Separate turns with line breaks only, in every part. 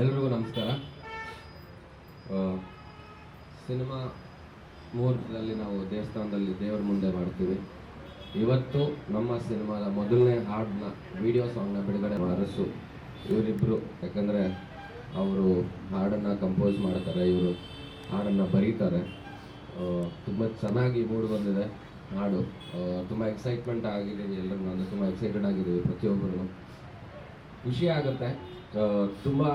ಎಲ್ರಿಗೂ ನಮಸ್ಕಾರ. ಸಿನಿಮಾ ಮುಹೂರ್ತದಲ್ಲಿ ನಾವು ದೇವಸ್ಥಾನದಲ್ಲಿ ದೇವರ ಮುಂದೆ ಮಾಡ್ತೀವಿ. ಇವತ್ತು ನಮ್ಮ ಸಿನಿಮಾದ ಮೊದಲನೇ ಹಾಡನ್ನ ವಿಡಿಯೋ ಸಾಂಗ್ನ ಬಿಡುಗಡೆ ಅರಸು ಇವರಿಬ್ಬರು ಯಾಕಂದರೆ ಅವರು ಹಾಡನ್ನು ಕಂಪೋಸ್ ಮಾಡ್ತಾರೆ, ಇವರು ಹಾಡನ್ನು ಬರೀತಾರೆ. ತುಂಬ ಚೆನ್ನಾಗಿ ಮೂಡ್ ಬಂದಿದೆ ಹಾಡು. ತುಂಬ ಎಕ್ಸೈಟ್ಮೆಂಟ್ ಆಗಿದ್ದೀವಿ ಎಲ್ಲರೂ ನಾನು ತುಂಬ ಎಕ್ಸೈಟೆಡ್ ಆಗಿದ್ದೀವಿ ಪ್ರತಿಯೊಬ್ಬರು ಖುಷಿ ಆಗುತ್ತೆ. ತುಂಬ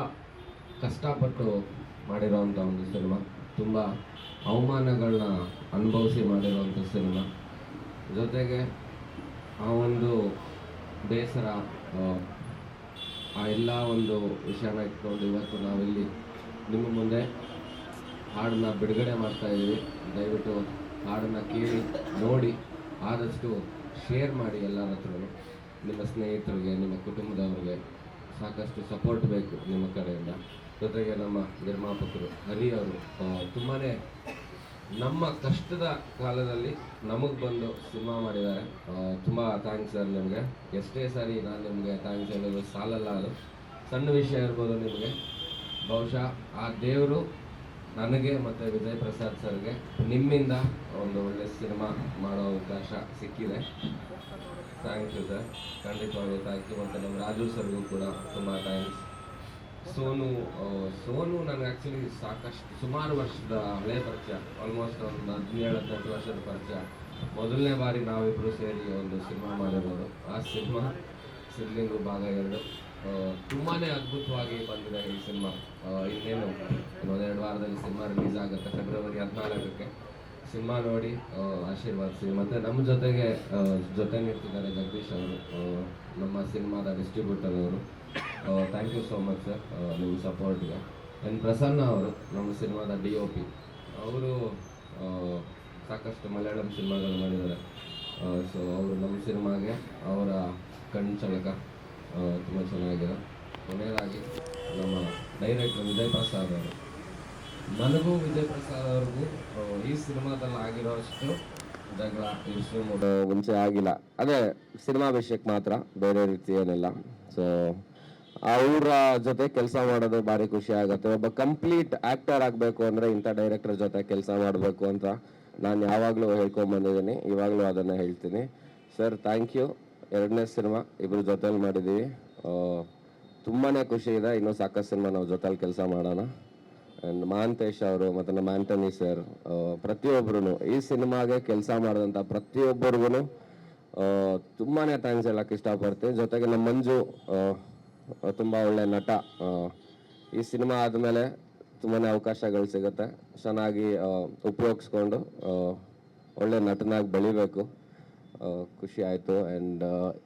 ಕಷ್ಟಪಟ್ಟು ಮಾಡಿರೋವಂಥ ಒಂದು ಸಿನಿಮಾ. ತುಂಬ ಅವಮಾನಗಳನ್ನ ಅನುಭವಿಸಿ ಮಾಡಿರುವಂಥ ಸಿನಿಮಾ. ಜೊತೆಗೆ ಆ ಒಂದು ಬೇಸರ ಆ, ಎಲ್ಲ ಒಂದು ವಿಷಯನ ಇಟ್ಕೊಂಡು ಇವತ್ತು ನಾವಿಲ್ಲಿ ನಿಮ್ಮ ಮುಂದೆ ಹಾಡನ್ನ ಬಿಡುಗಡೆ ಮಾಡ್ತಾ ಇದ್ದೀವಿ. ದಯವಿಟ್ಟು ಹಾಡನ್ನ ಕೇಳಿ ನೋಡಿ ಆದಷ್ಟು ಶೇರ್ ಮಾಡಿ ಎಲ್ಲರ ಹತ್ರನೂ. ನಿಮ್ಮ ಸ್ನೇಹಿತರಿಗೆ ನಿಮ್ಮ ಕುಟುಂಬದವರಿಗೆ. ಸಾಕಷ್ಟು ಸಪೋರ್ಟ್ ಬೇಕು ನಿಮ್ಮ ಕಡೆಯಿಂದ. ಜೊತೆಗೆ ನಮ್ಮ ನಿರ್ಮಾಪಕರು, ಹರಿ ಅವರು ತುಂಬಾ ನಮ್ಮ ಕಷ್ಟದ ಕಾಲದಲ್ಲಿ ನಮಗೆ ಬಂದು ಸಿನಿಮಾ ಮಾಡಿದ್ದಾರೆ. ತುಂಬ ಥ್ಯಾಂಕ್ಸ್ ಸರ್ ನಿಮಗೆ. ಎಷ್ಟೇ ಸಾರಿ ನಾನು ನಿಮಗೆ ಥ್ಯಾಂಕ್ಸ್ ಹೇಳೋದು ಸಾಲಲ್ಲ ಅದು. ಸಣ್ಣ ವಿಷಯ ಇರ್ಬೋದು ನಿಮಗೆ. ಬಹುಶಃ ಆ ದೇವರು ನನಗೆ ಮತ್ತು ವಿಜಯ್ ಪ್ರಸಾದ್ ಸರ್ಗೆ ನಿಮ್ಮಿಂದ ಒಂದು ಒಳ್ಳೆ ಸಿನಿಮಾ ಮಾಡೋ ಅವಕಾಶ ಸಿಕ್ಕಿದೆ. ಥ್ಯಾಂಕ್ ಯು ಸರ್ ಖಂಡಿತವಾಗಿ ಥ್ಯಾಂಕ್ ಯು ಮತ್ತು ನಮ್ಮ ರಾಜು ಸರ್ಗೂ ಕೂಡ ತುಂಬ ಥ್ಯಾಂಕ್ಸ್ ಸೋನು ಸೋನು ನನಗೆ ಆ್ಯಕ್ಚುಲಿ ಸಾಕಷ್ಟು ಸುಮಾರು ವರ್ಷದ ಹಳೆಯ ಪರಿಚಯ ಆಲ್ಮೋಸ್ಟ್ ಒಂದು ಹದಿನೇಳು ಹದಿನೆಂಟು ವರ್ಷದ ಪರಿಚಯ. ಮೊದಲನೇ ಬಾರಿ ನಾವಿಬ್ಬರು ಸೇರಿ ಒಂದು ಸಿನಿಮಾ ಮಾಡಿರೋದು. ಆ ಸಿನಿಮಾ ಸಿದ್ಲಿಂಗು ಭಾಗ ಎರಡು. ತುಂಬಾ ಅದ್ಭುತವಾಗಿ ಬಂದಿದೆ ಈ ಸಿನಿಮಾ ಇನ್ನೇನು, ಇನ್ನೊಂದೆರಡು ವಾರದಲ್ಲಿ ಸಿನಿಮಾ ರಿಲೀಸ್ ಆಗುತ್ತೆ ಫೆಬ್ರವರಿ ಹದಿನಾಲ್ಕಕ್ಕೆ. ಸಿನಿಮಾ ನೋಡಿ ಆಶೀರ್ವಾದ ಆಶೀರ್ವಾದಿಸಿ ಮತ್ತು ನಮ್ಮ ಜೊತೆಗೆ ಜೊತೆ ನಿಂತಿದ್ದಾರೆ ಜಗದೀಶ್ ಅವರು ನಮ್ಮ ಸಿನಿಮಾದ ಡಿಸ್ಟ್ರಿಬ್ಯೂಟರ್ ಅವರು. Thank you so much sir ನಿಮ್ಮ ಸಪೋರ್ಟ್ಗೆ ಆ್ಯಂಡ್ ಪ್ರಸನ್ನ ಅವರು, ನಮ್ಮ ಸಿನಿಮಾದ ಡಿ ಒ ಪಿ ಅವರು ಸಾಕಷ್ಟು ಮಲಯಾಳಂ ಸಿನಿಮಾಗಳು ಮಾಡಿದ್ದಾರೆ. ಸೊ ಅವರು ನಮ್ಮ ಸಿನಿಮಾಗೆ ಅವರ ಕಣ್ಣು ಚಳಕ ತುಂಬ ಚೆನ್ನಾಗಿದೆ. ಕೊನೆಯದಾಗಿ ನಮ್ಮ ಡೈರೆಕ್ಟರ್ ವಿಜಯ್ ಪ್ರಸಾದ್ ಅವರು. ನನಗೂ ವಿಜಯ್ ಪ್ರಸಾದ್ ಅವ್ರಿಗೂ ಈ ಸಿನಿಮಾದಲ್ಲಿ ಆಗಿರೋಷ್ಟು ಜಗಳ ಮುಂಚೆ ಆಗಿಲ್ಲ. ಅದೇ ಸಿನಿಮಾ ವಿಷಯಕ್ಕೆ ಮಾತ್ರ, ಬೇರೆ ರೀತಿ ಏನಿಲ್ಲ. ಸೊ ಅವರ ಜೊತೆ ಕೆಲಸ ಮಾಡೋದು ಭಾರಿ ಖುಷಿ ಆಗುತ್ತೆ. ಒಬ್ಬ ಕಂಪ್ಲೀಟ್ ಆಕ್ಟರ್ ಆಗಬೇಕು ಅಂದರೆ ಇಂಥ ಡೈರೆಕ್ಟರ್ ಜೊತೆ ಕೆಲಸ ಮಾಡಬೇಕು ಅಂತ ನಾನು ಯಾವಾಗಲೂ ಹೇಳ್ಕೊಂಬಂದಿದ್ದೀನಿ ಇವಾಗಲೂ ಅದನ್ನು ಹೇಳ್ತೀನಿ. ಸರ್ ಥ್ಯಾಂಕ್ ಯು ಎರಡನೇ ಸಿನಿಮಾ ಇಬ್ಬರ ಜೊತೇಲಿ ಮಾಡಿದ್ದೀವಿ ತುಂಬಾ ಖುಷಿ ಇದೆ. ಇನ್ನೂ ಸಾಕಷ್ಟು ಸಿನಿಮಾ ನಾವು ಜೊತೇಲಿ ಕೆಲಸ ಮಾಡೋಣ. ಆ್ಯಂಡ್ ಮಹಾಂತೇಶ್ ಅವರು ಮತ್ತು ನಮ್ಮ ಆಂಟನಿ ಸರ್ ಪ್ರತಿಯೊಬ್ಬರು ಈ ಸಿನಿಮಾಗೆ ಕೆಲಸ ಮಾಡಿದಂಥ ಪ್ರತಿಯೊಬ್ಬರಿಗೂ ತುಂಬಾ ಥ್ಯಾಂಕ್ಸ್ ಹೇಳಕ್ಕೆ ಇಷ್ಟಪಡ್ತೀನಿ. ಜೊತೆಗೆ ನಮ್ಮ ಮಂಜು ತುಂಬ ಒಳ್ಳೆ ನಟ ಈ ಸಿನಿಮಾ ಆದಮೇಲೆ ತುಂಬಾ ಅವಕಾಶಗಳು ಸಿಗುತ್ತೆ. ಚೆನ್ನಾಗಿ ಉಪಯೋಗಿಸ್ಕೊಂಡು ಒಳ್ಳೆ ನಟನಾಗಿ ಬೆಳಿಬೇಕು. ಖುಷಿ ಆಯಿತು. ಆ್ಯಂಡ್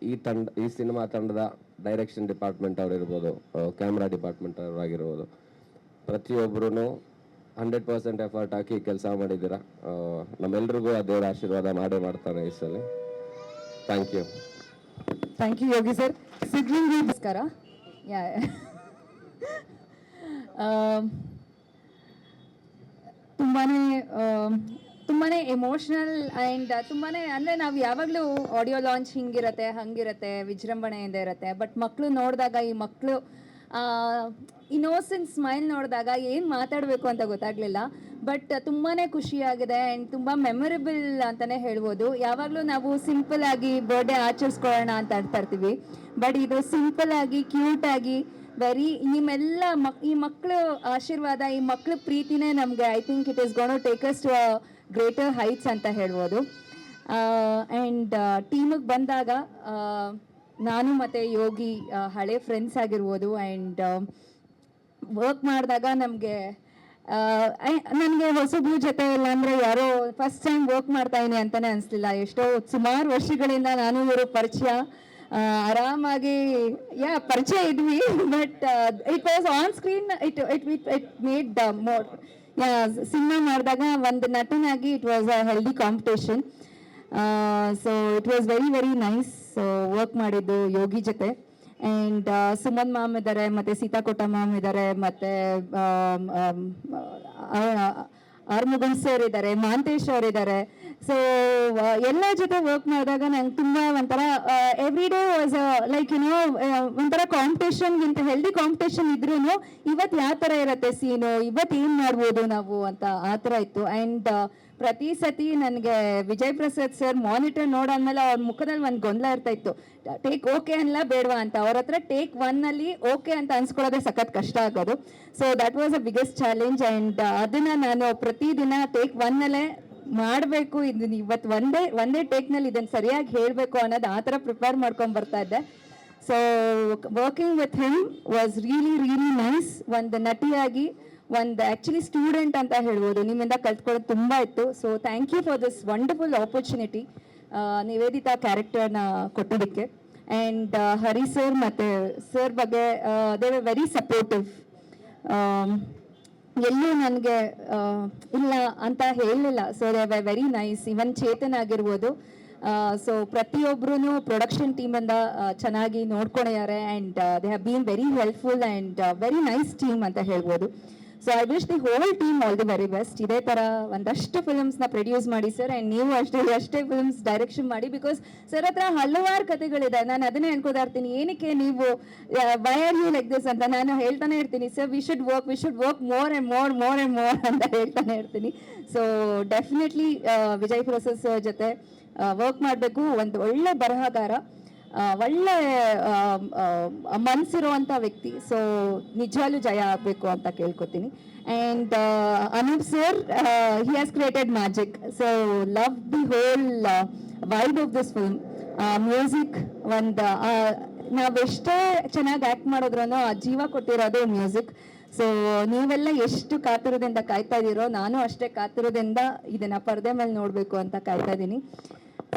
ಈ ತಂಡ, ಈ ಸಿನಿಮಾ ತಂಡದ ಡೈರೆಕ್ಷನ್ ಡಿಪಾರ್ಟ್ಮೆಂಟ್ ಅವ್ರು ಇರ್ಬೋದು ಕ್ಯಾಮ್ರಾ ಡಿಪಾರ್ಟ್ಮೆಂಟ್ ಅವರು ಆಗಿರ್ಬೋದು ಪ್ರತಿಯೊಬ್ಬರೂ ಹಂಡ್ರೆಡ್ ಪರ್ಸೆಂಟ್ ಎಫರ್ಟ್ ಹಾಕಿ ಕೆಲಸ ಮಾಡಿದ್ದೀರಾ? ನಮ್ಮೆಲ್ರಿಗೂ ಆ ದೇವರ ಆಶೀರ್ವಾದ ಮಾಡೇ ಮಾಡ್ತಾನೆ ಈ ಸಲ. Thank you
thank you Yogi sir Siddlingu ನಮಸ್ಕಾರ ಯಾ ತುಂಬಾ ತುಂಬಾ ಎಮೋಷ್ನಲ್ ಆ್ಯಂಡ್ ತುಂಬಾ ಅಂದರೆ ನಾವು ಯಾವಾಗಲೂ ಆಡಿಯೋ ಲಾಂಚ್ ಹಿಂಗಿರತ್ತೆ, ಹಂಗಿರುತ್ತೆ, ವಿಜೃಂಭಣೆಯಿಂದ ಇರುತ್ತೆ ಬಟ್ ಮಕ್ಕಳು ನೋಡಿದಾಗ ಈ ಮಕ್ಕಳು ಇನ್ನೋಸೆಂಟ್ ಸ್ಮೈಲ್ ನೋಡಿದಾಗ ಏನು ಮಾತಾಡಬೇಕು ಅಂತ ಗೊತ್ತಾಗಲಿಲ್ಲ ಬಟ್ ತುಂಬಾ ಖುಷಿಯಾಗಿದೆ ಆ್ಯಂಡ್ ತುಂಬ ಮೆಮೊರೇಬಲ್ ಅಂತಲೇ ಹೇಳ್ಬೋದು. ಯಾವಾಗಲೂ ನಾವು ಸಿಂಪಲ್ ಆಗಿ ಬರ್ಡೇ ಆಚರಿಸ್ಕೊಳ್ಳೋಣ ಅಂತ ಆಡ್ತಾ ಇರ್ತೀವಿ ಬಟ್ ಇದು ಸಿಂಪಲ್ ಆಗಿ ಕ್ಯೂಟ್ ಆಗಿ ವೆರಿ ನಿಮ್ಮೆಲ್ಲ ಮಕ್ ಈ ಮಕ್ಕಳ ಆಶೀರ್ವಾದ, ಈ ಮಕ್ಕಳ ಪ್ರೀತಿನೇ ನಮಗೆ I think it is gone takes to greater heights ಅಂತ ಹೇಳ್ಬೋದು. ಆ್ಯಂಡ್ ಟೀಮಿಗೆ ಬಂದಾಗ ನಾನು ಮತ್ತು ಯೋಗಿ ಹಳೆ ಫ್ರೆಂಡ್ಸ್ ಆಗಿರ್ಬೋದು ಆ್ಯಂಡ್ ವರ್ಕ್ ಮಾಡಿದಾಗ ನಮಗೆ ನನಗೆ ಹೊಸಬ್ರ ಜೊತೆ ಇಲ್ಲ ಅಂದರೆ ಯಾರೋ ಫಸ್ಟ್ ಟೈಮ್ ವರ್ಕ್ ಮಾಡ್ತಾ ಇದ್ದೀನಿ ಅಂತಲೇ ಅನಿಸ್ಲಿಲ್ಲ. ಎಷ್ಟೋ ಸುಮಾರು ವರ್ಷಗಳಿಂದ ನಾನು ಇವರು ಪರಿಚಯ. ಆರಾಮಾಗಿ, ಯಾ, ಪರಿಚಯ ಇದ್ವಿ but it was on screen it it it it made more yeah cinema ಮಾಡಿದಾಗ ಒಂದು ನಟನಾಗಿ it was a healthy competition so it was very very nice work ಮಾಡಿದ್ದು ಯೋಗಿ ಜೊತೆ. ಆ್ಯಂಡ್ ಸುಮನ್ ಮ್ಯಾಮ್ ಇದ್ದಾರೆ ಮತ್ತು ಸೀತಾಕೋಟ ಮ್ಯಾಮ್ ಇದ್ದಾರೆ ಮತ್ತು ಆರ್ಮುಗನ್ ಸರ್ ಇದ್ದಾರೆ ಮಹಾಂತೇಶ್ ಅವ್ರು ಇದ್ದಾರೆ ಸೊ ಎಲ್ಲ ಜೊತೆ ವರ್ಕ್ ಮಾಡಿದಾಗ ನಂಗೆ ತುಂಬ ಒಂಥರ every day was like you know ಒಂಥರ ಕಾಂಪಿಟೇಷನ್ಗಿಂತ ಹೆಲ್ದಿ ಕಾಂಪಿಟೇಷನ್ ಇದ್ರೂ ಇವತ್ತು ಯಾವ ಥರ ಇರುತ್ತೆ ಸೀನು ಇವತ್ತು ಏನು ಮಾಡ್ಬೋದು ನಾವು ಅಂತ ಆ ಥರ ಇತ್ತು. ಆ್ಯಂಡ್ ಪ್ರತಿ ಸತಿ ನನಗೆ ವಿಜಯ್ ಪ್ರಸಾದ್ ಸರ್ ಮಾನಿಟರ್ ನೋಡಾದ್ಮೇಲೆ ಅವ್ರ ಮುಖದಲ್ಲಿ ಒಂದು ಗೊಂದಲ ಇರ್ತಾ ಇತ್ತು. ಟೇಕ್ ಓಕೆ ಅನ್ಲ ಬೇಡವಾ ಅಂತ. ಅವ್ರ ಹತ್ರ ಟೇಕ್ ಒನ್ನಲ್ಲಿ ಓಕೆ ಅಂತ ಅನ್ಸ್ಕೊಳ್ಳೋದೇ ಸಖತ್ ಕಷ್ಟ ಆಗೋದು. So that was a biggest challenge and ಅದನ್ನ ನಾನು ಪ್ರತಿದಿನ ಟೇಕ್ ಒನ್ನಲ್ಲೇ ಮಾಡಬೇಕು. ಇದನ್ನ ಇವತ್ತು ಒಂದೇ ಒಂದೇ ಟೇಕ್ನಲ್ಲಿ ಇದನ್ನು ಸರಿಯಾಗಿ ಹೇಳಬೇಕು ಅನ್ನೋದು ಆ ಥರ ಪ್ರಿಪೇರ್ ಮಾಡ್ಕೊಂಡು ಬರ್ತಾ ಇದ್ದೆ. So working with him was really really nice ಒಂದು ನಟಿಯಾಗಿ ಒಂದು ಆ್ಯಕ್ಚುಲಿ ಸ್ಟೂಡೆಂಟ್ ಅಂತ ಹೇಳ್ಬೋದು. ನಿಮ್ಮಿಂದ ಕಲ್ತ್ಕೊಳ್ಳೋದು ತುಂಬ ಇತ್ತು. So thank you for this wonderful opportunity Nivedita ಕ್ಯಾರೆಕ್ಟರ್ನ ಕೊಟ್ಟೋದಕ್ಕೆ ಆ್ಯಂಡ್ ಹರಿ ಸರ್ ಮತ್ತು ಸರ್ ಬಗ್ಗೆ ದೇ ವೆ ವೆರಿ ಸಪೋರ್ಟಿವ್ ಎಲ್ಲೂ ನನಗೆ ಇಲ್ಲ ಅಂತ ಹೇಳಲಿಲ್ಲ. So they were very nice even Chetan ಆಗಿರ್ಬೋದು. ಸೊ ಪ್ರತಿಯೊಬ್ಬರೂ ಪ್ರೊಡಕ್ಷನ್ ಟೀಮಿಂದ ಚೆನ್ನಾಗಿ ನೋಡ್ಕೊಂಡಿದ್ದಾರೆ and they have been very helpful and very nice team ಅಂತ ಹೇಳ್ಬೋದು. So I wish the whole team all the very best ಇದೇ ಥರ ಒಂದಷ್ಟು ಫಿಲ್ಮ್ಸ್ನ ಪ್ರೊಡ್ಯೂಸ್ ಮಾಡಿ ಸರ್ ಆ್ಯಂಡ್ ನೀವು ಅಷ್ಟೇ ಅಷ್ಟೇ ಫಿಲ್ಮ್ಸ್ ಡೈರೆಕ್ಷನ್ ಮಾಡಿ ಬಿಕಾಸ್ ಸರ್ ಹತ್ರ ಹಲವಾರು ಕಥೆಗಳಿದೆ. ನಾನು ಅದನ್ನೇ ಅನ್ಕೋತಾ ಇರ್ತೀನಿ. ಏನಕ್ಕೆ ನೀವು why are you like this ಅಂತ ನಾನು ಹೇಳ್ತಾನೆ ಇರ್ತೀನಿ. Sir we should work we should work more and more more and more ಅಂತ ಹೇಳ್ತಾನೆ ಇರ್ತೀನಿ. ಸೊ ಡೆಫಿನೆಟ್ಲಿ ವಿಜಯ್ ಪ್ರೊಸೆಸ್ ಜೊತೆ ವರ್ಕ್ ಮಾಡಬೇಕು. ಒಂದು ಒಳ್ಳೆ ಬರಹಗಾರ. ಒಳ್ಳೆ ಮನಸ್ಸಿರುವಂಥ ವ್ಯಕ್ತಿ. ಸೊ ನಿಜವಾಗ್ಲೂ ಜಯ ಆಗಬೇಕು ಅಂತ ಕೇಳ್ಕೊತೀನಿ. And Anoop sir he has created magic so love the whole vibe of this film music ಒಂದು ನಾವೆಷ್ಟೇ ಚೆನ್ನಾಗಿ ಆ್ಯಕ್ಟ್ ಮಾಡಿದ್ರೂ ಆ ಜೀವ ಕೊಟ್ಟಿರೋದು ಮ್ಯೂಸಿಕ್ ಸೊ ನೀವೆಲ್ಲ ಎಷ್ಟು ಕಾತುರದಿಂದ ಕಾಯ್ತಾ ಇದ್ದೀರೋ ನಾನು ಅಷ್ಟೇ ಕಾತುರದಿಂದ ಇದನ್ನು ಪರದೆ ಮೇಲೆ ನೋಡಬೇಕು ಅಂತ ಕಾಯ್ತಾ ಇದ್ದೀನಿ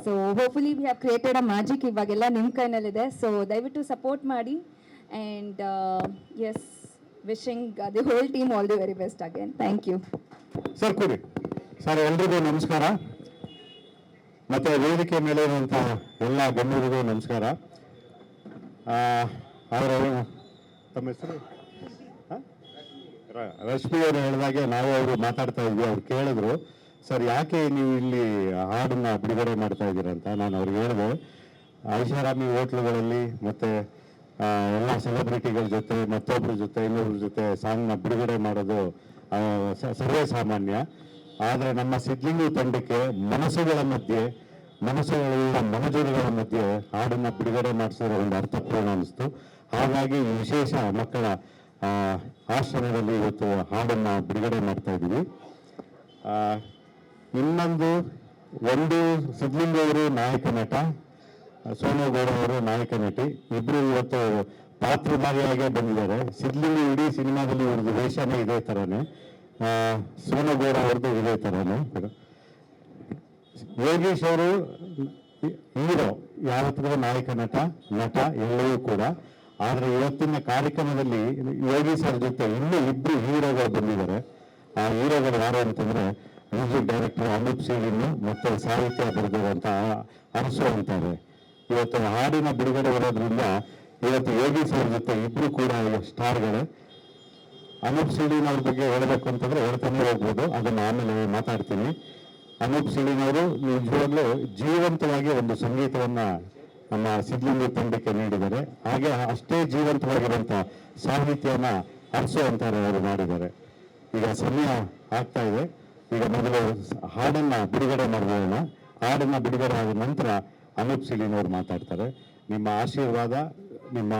so hopefully we have created a magic ಇವಾಗೆಲ್ಲ ನಿಮ್ಮ ಕೈನಲ್ಲಿದೆ. ಸೊ ದಯವಿಟ್ಟು ಸಪೋರ್ಟ್ ಮಾಡಿ. And yes wishing the whole team all the very best again thank you
sir ಕೂಡಿ. ಸರ್ ಎಲ್ರಿಗೂ ನಮಸ್ಕಾರ. ಮತ್ತೆ ವೇದಿಕೆ ಮೇಲೆ ಇರುವಂಥ ಎಲ್ಲ ಗಣ್ಯರಿಗೂ ನಮಸ್ಕಾರ. ಅವರು ತಮ್ಮ ಹೆಸರು? ರಶ್ಮಿ ಅವರು ಹೇಳಿದಾಗೆ ನಾವು ಅವರು ಮಾತಾಡ್ತಾ ಇದ್ವಿ. ಅವ್ರು ಕೇಳಿದ್ರು. ಸರ್, ಯಾಕೆ ನೀವು ಇಲ್ಲಿ ಹಾಡನ್ನ ಬಿಡುಗಡೆ ಮಾಡ್ತಾ ಇದ್ದೀರಾ ಅಂತ ನಾನು ಅವ್ರಿಗೆ ಹೇಳಿದೆ. ಐಷಾರಾಮಿ ಹೋಟ್ಲುಗಳಲ್ಲಿ ಮತ್ತೆ ಎಲ್ಲ ಸೆಲೆಬ್ರಿಟಿಗಳ ಜೊತೆ ಮತ್ತೊಬ್ಬರ ಜೊತೆ ಇನ್ನೊಬ್ಬರ ಜೊತೆ ಸಾಂಗ್ನ ಬಿಡುಗಡೆ ಮಾಡೋದು ಸರ್ವೇ ಸಾಮಾನ್ಯ. ಆದರೆ ನಮ್ಮ ಸಿದ್ಲಿಂಗು ತಂಡಕ್ಕೆ ಮನಸ್ಸುಗಳ ಮಧ್ಯೆ ಮನಸ್ಸುಗಳ ಮನಜುರುಗಳ ಮಧ್ಯೆ ಹಾಡನ್ನ ಬಿಡುಗಡೆ ಮಾಡಿಸೋದು ಒಂದು ಅರ್ಥಪೂರ್ಣ ಅನಿಸ್ತು. ಹಾಗಾಗಿ ವಿಶೇಷ ಮಕ್ಕಳ ಆಶ್ರಮದಲ್ಲಿ ಇವತ್ತು ಹಾಡನ್ನು ಬಿಡುಗಡೆ ಮಾಡ್ತಾ ಇದ್ದೀವಿ. ಇನ್ನೊಂದು ಒಂದು ಸಿದ್ಲಿಂಗ ಅವರು ನಾಯಕ ನಟ, ಸೋಮೇಗೌಡ ಅವರು ನಾಯಕ ನಟಿ. ಇಬ್ರು ಇವತ್ತು ಪಾತ್ರಧಾರಿಯಾಗೆ ಬಂದಿದ್ದಾರೆ. ಸಿದ್ಲಿಂಗ ಇಡೀ ಸಿನಿಮಾದಲ್ಲಿ ಇವ್ರದ್ದು ವೇಷನೇ ಇದೇ ಥರನೇ ಸೋಮೇಗೌಡ ಅವ್ರದ್ದು ಇದೇ ಥರನೇ ಯೋಗೀಶ್ ಅವರು ಹೀರೋ ಯಾವತ್ತಿಗೂ ನಾಯಕ ನಟ ನಟ ಎಲ್ಲವೂ ಕೂಡ. ಆದರೆ ಇವತ್ತಿನ ಕಾರ್ಯಕ್ರಮದಲ್ಲಿ ಯೋಗಿ ಸರ್ ಜೊತೆ ಇನ್ನೂ ಇಬ್ಬರು ಹೀರೋಗಳು ಬಂದಿದ್ದಾರೆ. ಆ ಹೀರೋಗಳು ಯಾರು ಅಂತಂದ್ರೆ ಮ್ಯೂಸಿಕ್ ಡೈರೆಕ್ಟರ್ ಅನೂಪ್ ಸಿಂಗ್ ಮತ್ತೆ ಸಾಹಿತ್ಯ ಬರೆದಿರುವಂಥ ಅನಿಸು ಅಂತಾರೆ. ಇವತ್ತು ಹಾಡಿನ ಬಿಡುಗಡೆ ಇರೋದ್ರಿಂದ ಇವತ್ತು ಯೋಗಿ ಸರ್ ಜೊತೆ ಇಬ್ರು ಕೂಡ ಸ್ಟಾರ್ಗಳೇ. ಅನೂಪ್ ಸಿಡಿನವ್ರ ಬಗ್ಗೆ ಹೇಳಬೇಕು ಅಂತಂದ್ರೆ ಹೇಳ್ತಾನೆ ಹೋಗ್ಬೋದು. ಅದನ್ನ ಆಮೇಲೆ ಮಾತಾಡ್ತೀನಿ. ಅನೂಪ್ ಸಿಡಿನವರು ನಿಜವಾಗ್ಲೂ ಜೀವಂತವಾಗಿ ಒಂದು ಸಂಗೀತವನ್ನ ನಮ್ಮ ಸಿದ್ಧಲಿಂಗ ತಂಡಕ್ಕೆ ನೀಡಿದ್ದಾರೆ. ಹಾಗೆ ಅಷ್ಟೇ ಜೀವಂತವಾಗಿರುವಂಥ ಸಾಹಿತ್ಯನ ಅರಸು ಅಂತಾರೆ ಅವರು ಮಾಡಿದ್ದಾರೆ. ಈಗ ಸಮಯ ಆಗ್ತಾ ಇದೆ. ಈಗ ಮೊದಲು ಹಾಡನ್ನು ಬಿಡುಗಡೆ ಮಾಡೋಣ ಹಾಡನ್ನು ಬಿಡುಗಡೆ ಆದ ನಂತರ ಅನೂಪ್ ಸಿಲಿನವರು ಮಾತಾಡ್ತಾರೆ. ನಿಮ್ಮ ಆಶೀರ್ವಾದ ನಿಮ್ಮ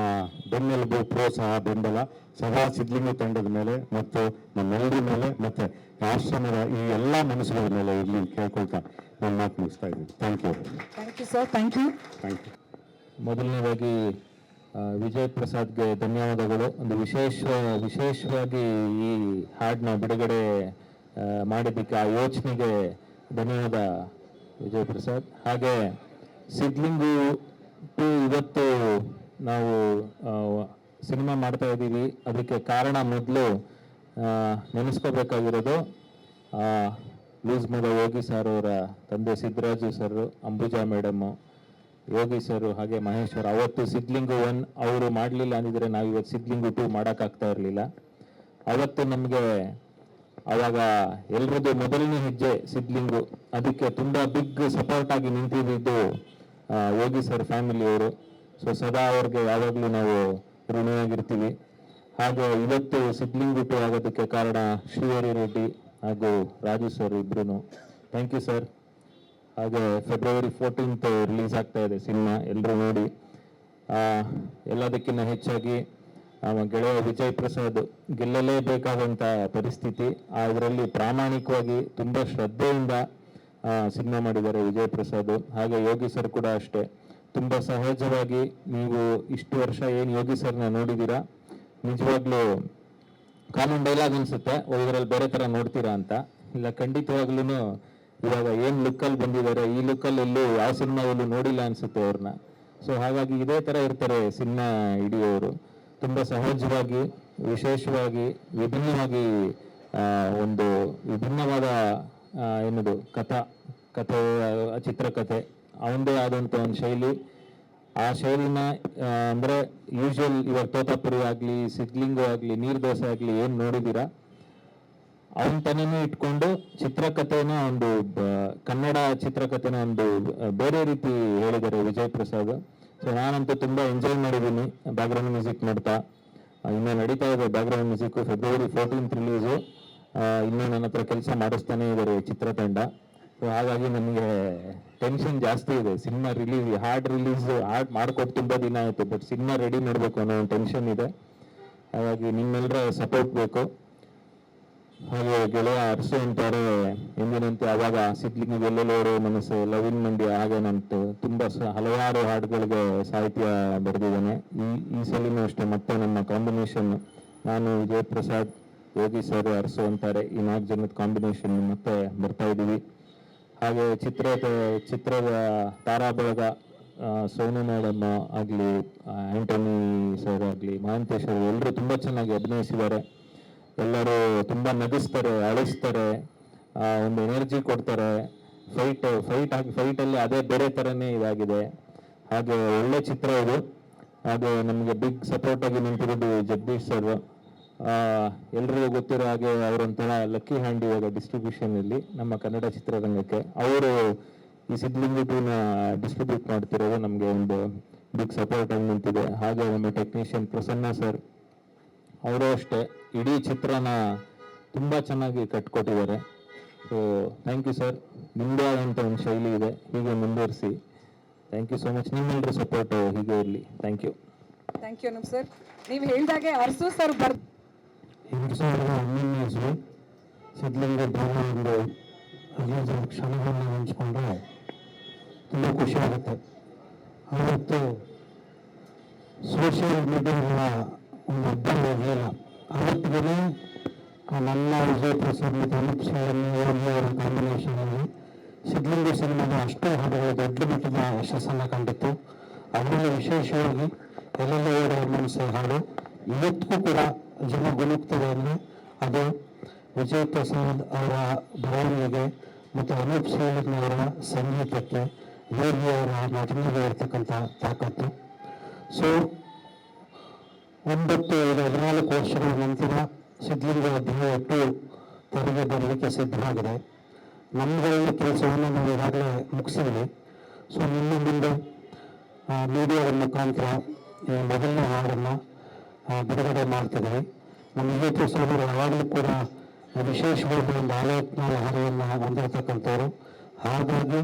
ಬೆನ್ನೆಲುಬು ಪ್ರೋತ್ಸಾಹ ಬೆಂಬಲ ಸದಾ ಸಿದ್ಲಿಂಗ ತಂಡದ ಮೇಲೆ ಮತ್ತು ನಮ್ಮೆಲ್ಲರ ಮೇಲೆ ಮತ್ತೆ ಆಶ್ರಮದ ಈ ಎಲ್ಲ ಮನಸ್ಸುಗಳ ಮೇಲೆ ಇಲ್ಲಿ ಕೇಳ್ಕೊಳ್ತಾ ನನ್ನ ಮಾತು ಮುಗಿಸ್ತಾ ಇದ್ದೀನಿ. Thank you
thank you sir thank you
thank you
ಮೊದಲನೇದಾಗಿ ವಿಜಯ್ ಪ್ರಸಾದ್ಗೆ ಧನ್ಯವಾದಗಳು. ಒಂದು ವಿಶೇಷ ವಿಶೇಷವಾಗಿ ಈ ಹಾಡನ್ನ ಬಿಡುಗಡೆ ಮಾಡಿದ್ದಕ್ಕೆ ಆ ಯೋಚನೆಗೆ ಧನ್ಯವಾದ ವಿಜಯ್ ಪ್ರಸಾದ್ ಹಾಗೆ ಸಿದ್ಲಿಂಗು ಟು ಇವತ್ತು ನಾವು ಸಿನಿಮಾ ಮಾಡ್ತಾ ಇದ್ದೀವಿ. ಅದಕ್ಕೆ ಕಾರಣ ಮೊದಲು ನೆನೆಸ್ಕೋಬೇಕಾಗಿರೋದು ಲೂಸ್ ಮಗ ಯೋಗಿ ಸರ್ ಅವರ ತಂದೆ Siddaraju sir Ambuja madam Yogi sir ಹಾಗೆ ಮಹೇಶ್ವರ್ ಅವತ್ತು ಸಿದ್ಲಿಂಗು ಒನ್ ಅವರು ಮಾಡಲಿಲ್ಲ ಅಂದಿದ್ರೆ ನಾವು ಇವತ್ತು ಸಿದ್ಲಿಂಗು ಟು ಮಾಡೋಕ್ಕಾಗ್ತಾ ಇರಲಿಲ್ಲ. ಅವತ್ತು ನಮಗೆ ಅವಾಗ ಎಲ್ರದ್ದು ಮೊದಲನೇ ಹೆಜ್ಜೆ ಸಿದ್ಲಿಂಗು ಅದಕ್ಕೆ ತುಂಬ ಬಿಗ್ ಸಪೋರ್ಟ್ ಆಗಿ ನಿಂತಿದ್ದು ಯೋಗಿ ಸರ್ ಫ್ಯಾಮಿಲಿಯವರು ಸೊ ಸದಾ ಅವ್ರಿಗೆ ಯಾವಾಗಲೂ ನಾವು ಋಣಿಯಾಗಿರ್ತೀವಿ. ಹಾಗೆ ಇವತ್ತು ಸಿದ್ಲಿಂಗ್ ಬಿಟ್ಟು ಆಗೋದಕ್ಕೆ ಕಾರಣ ಶ್ರೀಹರಿ ರೆಡ್ಡಿ ಹಾಗೂ ರಾಜು ಸರ್ ಇಬ್ರು ಥ್ಯಾಂಕ್ ಯು ಸರ್ ಹಾಗೆ ಫೆಬ್ರವರಿ ಫೋರ್ಟೀನ್ತ್ ರಿಲೀಸ್ ಆಗ್ತಾ ಇದೆ ಸಿನಿಮಾ ಎಲ್ಲರೂ ನೋಡಿ. ಎಲ್ಲದಕ್ಕಿಂತ ಹೆಚ್ಚಾಗಿ ನಮ್ಮ ಗೆಳೆಯ ವಿಜಯ್ ಪ್ರಸಾದ್ ಗೆಲ್ಲಲೇಬೇಕಾದಂಥ ಪರಿಸ್ಥಿತಿ ಅದರಲ್ಲಿ ಪ್ರಾಮಾಣಿಕವಾಗಿ ತುಂಬ ಶ್ರದ್ಧೆಯಿಂದ ಸಿನಿಮಾ ಮಾಡಿದ್ದಾರೆ ವಿಜಯ್ ಪ್ರಸಾದ್. ಹಾಗೆ ಯೋಗಿ ಸರ್ ಕೂಡ ಅಷ್ಟೇ. ತುಂಬ ಸಹಜವಾಗಿ ನೀವು ಇಷ್ಟು ವರ್ಷ ಏನು ಯೋಗಿ ಸರ್ನ ನೋಡಿದ್ದೀರಾ ನಿಜವಾಗ್ಲೂ ಕಾಮನ್ ಡೈಲಾಗ್ ಅನ್ಸುತ್ತೆ ಇದ್ರಲ್ಲಿ ಬೇರೆ ತರ ನೋಡ್ತೀರಾ ಅಂತ. ಇಲ್ಲ ಖಂಡಿತವಾಗ್ಲೂ ಇವಾಗ ಏನ್ ಲುಕ್ಕಲ್ಲಿ ಬಂದಿದ್ದಾರೆ, ಈ ಲುಕ್ಕಲ್ಲಿ ಎಲ್ಲೂ ಯಾವ ಸಿನಿಮಾದಲ್ಲೂ ನೋಡಿಲ್ಲ ಅನ್ಸುತ್ತೆ ಅವ್ರನ್ನ. ಸೊ ಹಾಗಾಗಿ ಇದೇ ತರ ಇರ್ತಾರೆ ಸಿನಿಮಾ ಹಿಡಿಯೋರು. ತುಂಬಾ ಸಹಜವಾಗಿ, ವಿಶೇಷವಾಗಿ, ವಿಭಿನ್ನವಾಗಿ ಒಂದು ವಿಭಿನ್ನವಾದ ಏನದು, ಕಥಾ, ಕಥೆ ಚಿತ್ರಕಥೆ ಅವನದೇ ಆದಂಥ ಒಂದು ಶೈಲಿ. ಆ ಶೈಲಿನ ಅಂದರೆ ಯೂಶುವಲ್ ಇವಾಗ ತೋತಾಪುರಿ ಆಗಲಿ ಸಿದ್ಲಿಂಗು ಆಗಲಿ ನೀರ್ ದೋಸೆ ಆಗ್ಲಿ ಏನ್ ಅವನ ಅವನ್ ತನೂ ಇಟ್ಕೊಂಡು ಚಿತ್ರಕಥೆನ ಒಂದು ಕನ್ನಡ ಚಿತ್ರಕಥೆನ ಒಂದು ಬೇರೆ ರೀತಿ ಹೇಳಿದ್ದಾರೆ ವಿಜಯ್ ಪ್ರಸಾದ್. ಸೊ ನಾನಂತೂ ತುಂಬಾ ಎಂಜಾಯ್ ಮಾಡಿದ್ದೀನಿ ಬ್ಯಾಕ್ಗ್ರೌಂಡ್ ಮ್ಯೂಸಿಕ್ ಮಾಡ್ತಾ ಇನ್ನೂ ನಡೀತಾ ಇದೆ background music February fourteenth release ಇನ್ನೂ ನನ್ನ ಹತ್ರ ಕೆಲಸ ಮಾಡಿಸ್ತಾನೆ ಇದ್ದಾರೆ ಚಿತ್ರತಂಡ. ಸೊ ಹಾಗಾಗಿ ನನಗೆ ಟೆನ್ಷನ್ ಜಾಸ್ತಿ ಇದೆ. Cinema release hard release hard ಮಾಡ್ಕೊಟ್ಟು ತುಂಬ ದಿನ ಆಯಿತು ಬಟ್ ಸಿನಿಮಾ ರೆಡಿ ಮಾಡಬೇಕು ಅನ್ನೋ ಒಂದು ಟೆನ್ಷನ್ ಇದೆ. ಹಾಗಾಗಿ ನಿಮ್ಮೆಲ್ಲರ ಸಪೋರ್ಟ್ ಬೇಕು. ಹಾಗೆ ಗೆಳೆಯ ಅರಸು ಅಂತಾರೆ, ಎಂದಿನಂತೆ ಅವಾಗ ಸಿದ್ಲಿಂಗ ಗೆಲ್ಲಲೋರು ಮನಸ್ಸು ಲವಿನ್ ಮಂಡಿ ಹಾಗೆ ನಂತು ತುಂಬಾ ಹಲವಾರು ಹಾಡುಗಳಿಗೆ ಸಾಹಿತ್ಯ ಬರೆದಿದ್ದಾನೆ. ಈ ಈ ಸಲಿನೂ ಅಷ್ಟೇ, ಮತ್ತೆ ನಮ್ಮ ಕಾಂಬಿನೇಷನ್ ನಾನು ವಿಜಯ್ ಪ್ರಸಾದ್ ಯೋಗಿ ಸರ್ ಅರಸು ಅಂತಾರೆ, ಈ ನಾಲ್ಕು ಜನದ ಕಾಂಬಿನೇಷನ್ ಮತ್ತೆ ಬರ್ತಾ ಇದ್ದೀವಿ. ಹಾಗೆ ಚಿತ್ರದ ಚಿತ್ರದ ತಾರಾ ಬಳಗ ಸೋನು ಮೇಡಮ್ ಆಗಲಿ ಆಂಟೋನಿ ಸರ್ ಆಗಲಿ, ಮಹಾಂತೇಶ್ ಎಲ್ಲರೂ ತುಂಬ ಚೆನ್ನಾಗಿ ಅಭಿನಯಿಸಿದ್ದಾರೆ. ಎಲ್ಲರೂ ತುಂಬ ನಗಿಸ್ತಾರೆ, ಅಳಿಸ್ತಾರೆ ಒಂದು ಎನರ್ಜಿ ಕೊಡ್ತಾರೆ. ಫೈಟ್ ಫೈಟ್ ಆಗಿ ಫೈಟಲ್ಲಿ ಅದೇ ಬೇರೆ ಥರನೇ ಇದಾಗಿದೆ. ಹಾಗೆ ಒಳ್ಳೆ ಚಿತ್ರ ಇದು. ಹಾಗೆ ನಮಗೆ ಬಿಗ್ ಸಪೋರ್ಟ್ ಆಗಿ ನಿಂತಿರೋದು ಜಗದೀಶ್ ಸರ್ ಎಲ್ರಿಗೂ ಗೊತ್ತಿರೋ ಹಾಗೆ ಅವರೊಂಥರ ಲಕ್ಕಿ ಹ್ಯಾಂಡ್ ಇವಾಗ ಡಿಸ್ಟ್ರಿಬ್ಯೂಷನ್ ಅಲ್ಲಿ ನಮ್ಮ ಕನ್ನಡ ಚಿತ್ರರಂಗಕ್ಕೆ. ಅವರು ಈ ಸಿದ್ಲಿಂಗಿ ಟೂನ ಡಿಸ್ಟ್ರಿಬ್ಯೂಟ್ ಮಾಡ್ತಿರೋದು ನಮಗೆ ಒಂದು ಬಿಗ್ ಸಪೋರ್ಟ್ ಆಗಿ ನಿಂತಿದೆ. ಹಾಗೆ ನಮ್ಮ ಟೆಕ್ನಿಷಿಯನ್ ಪ್ರಸನ್ನ ಸರ್ ಅವರು ಅಷ್ಟೇ. ಇಡೀ ಚಿತ್ರನ ತುಂಬ ಚೆನ್ನಾಗಿ ಕಟ್ಕೊಟ್ಟಿದ್ದಾರೆ. ಸೊ ಥ್ಯಾಂಕ್ ಯು ಸರ್ ನಿಮ್ಮದೇ ಆದಂಥ ಒಂದು ಶೈಲಿ ಇದೆ. ಹೀಗೆ ಮುಂದುವರಿಸಿ. ಥ್ಯಾಂಕ್ ಯು ಸೊ ಮಚ್ ನಿಮ್ಮೆಲ್ಲರೂ ಸಪೋರ್ಟ್ ಹೀಗೆ ಇರಲಿ. Thank you
thank you Anup sir ನೀವು ಹೇಳಿದಾಗೆ ಅರ್ಸು ಸರ್ ಬರ್
ಎರಡು ಸಾವಿರದ ಹನ್ನೊಂದನೇ ಇಸ್ವಿ ಸಿದ್ಧಲಿಂಗ ಧ್ಯಾನ ಒಂದು ರಿಲೀಸ್ ಕ್ಷಣವನ್ನು ಹಂಚಿಕೊಂಡ್ರೆ ತುಂಬ ಖುಷಿ ಆಗುತ್ತೆ. ಅವತ್ತು ಸೋಷಿಯಲ್ ಮೀಡಿಯಾಗಳ ಒಂದು ನಮ್ಮ ಅವತ್ತಿಗೆ ವಿಜಯ್ ಪ್ರಸಾದ್ ಮತ್ತು ಅಮಿತ್ ಶಾ ಯೋಗಿ ಅವರ ಕಾಂಬಿನೇಷನಲ್ಲಿ ಸಿದ್ಧಲಿಂಗ ಸಿನಿಮಾದ ಅಷ್ಟೇ ಹಾಡುಗಳು ದೊಡ್ಡ ಮಟ್ಟದ ಯಶಸ್ಸನ್ನು ಕಂಡಿತ್ತು ಅದರಲ್ಲಿ ವಿಶೇಷವಾಗಿ ಎಲ್ಲೆಲ್ಲೋ ಮನಸ್ಸು ಹಾಡು ಇವತ್ತಿಗೂ ಕೂಡ ಜನ ಗುಣಕ್ತದೆ ಅಂದರೆ ಅದು ವಿಜಯ್ ಪ್ರಸಾದ್ ಅವರ ಬರವಣಿಗೆಗೆ ಮತ್ತು ಅನೂಪ್ ಅವರ ಸಂಗೀತಕ್ಕೆ ಯೋಗಿ ಅವರ ನಟನೆಗೆ ಇರ್ತಕ್ಕಂಥ ತಾಕತ್ತು ಸೊ ಒಂಬತ್ತು ಐದು ಹದಿನಾಲ್ಕು ವರ್ಷಗಳ ನಂತರ ಸಿದ್ಧಲಿಂಗ ಅಧ್ಯಾಯ ಟು ತೆರೆಗೆ ಬರಲಿಕ್ಕೆ ಸಿದ್ಧವಾಗಿದೆ. ನಮ್ಮಗಳಲ್ಲಿ ಕೆಲಸವನ್ನು ನಾವು ಈಗಾಗಲೇ ಮುಗಿಸಿದ್ವಿ. ಸೊ ನಿಮ್ಮ ಮುಂದೆ ಮೀಡಿಯಾದ ಮುಖಾಂತರ ಮೊದಲನೇ ಹಾಡನ್ನು ಬಿಡುಗಡೆ ಮಾಡ್ತಿದ್ದೀವಿ ನಮ್ಮ ವಿಜಯ ಸಹೋದರ ಯಾವಾಗಲೂ ಕೂಡ ವಿಶೇಷವಾಗಿ ಒಂದು ಆಲೋಚನಾ ಹಾರೆಯನ್ನು ಹೊಂದಿರತಕ್ಕಂಥವ್ರು. ಹಾಗಾಗಿ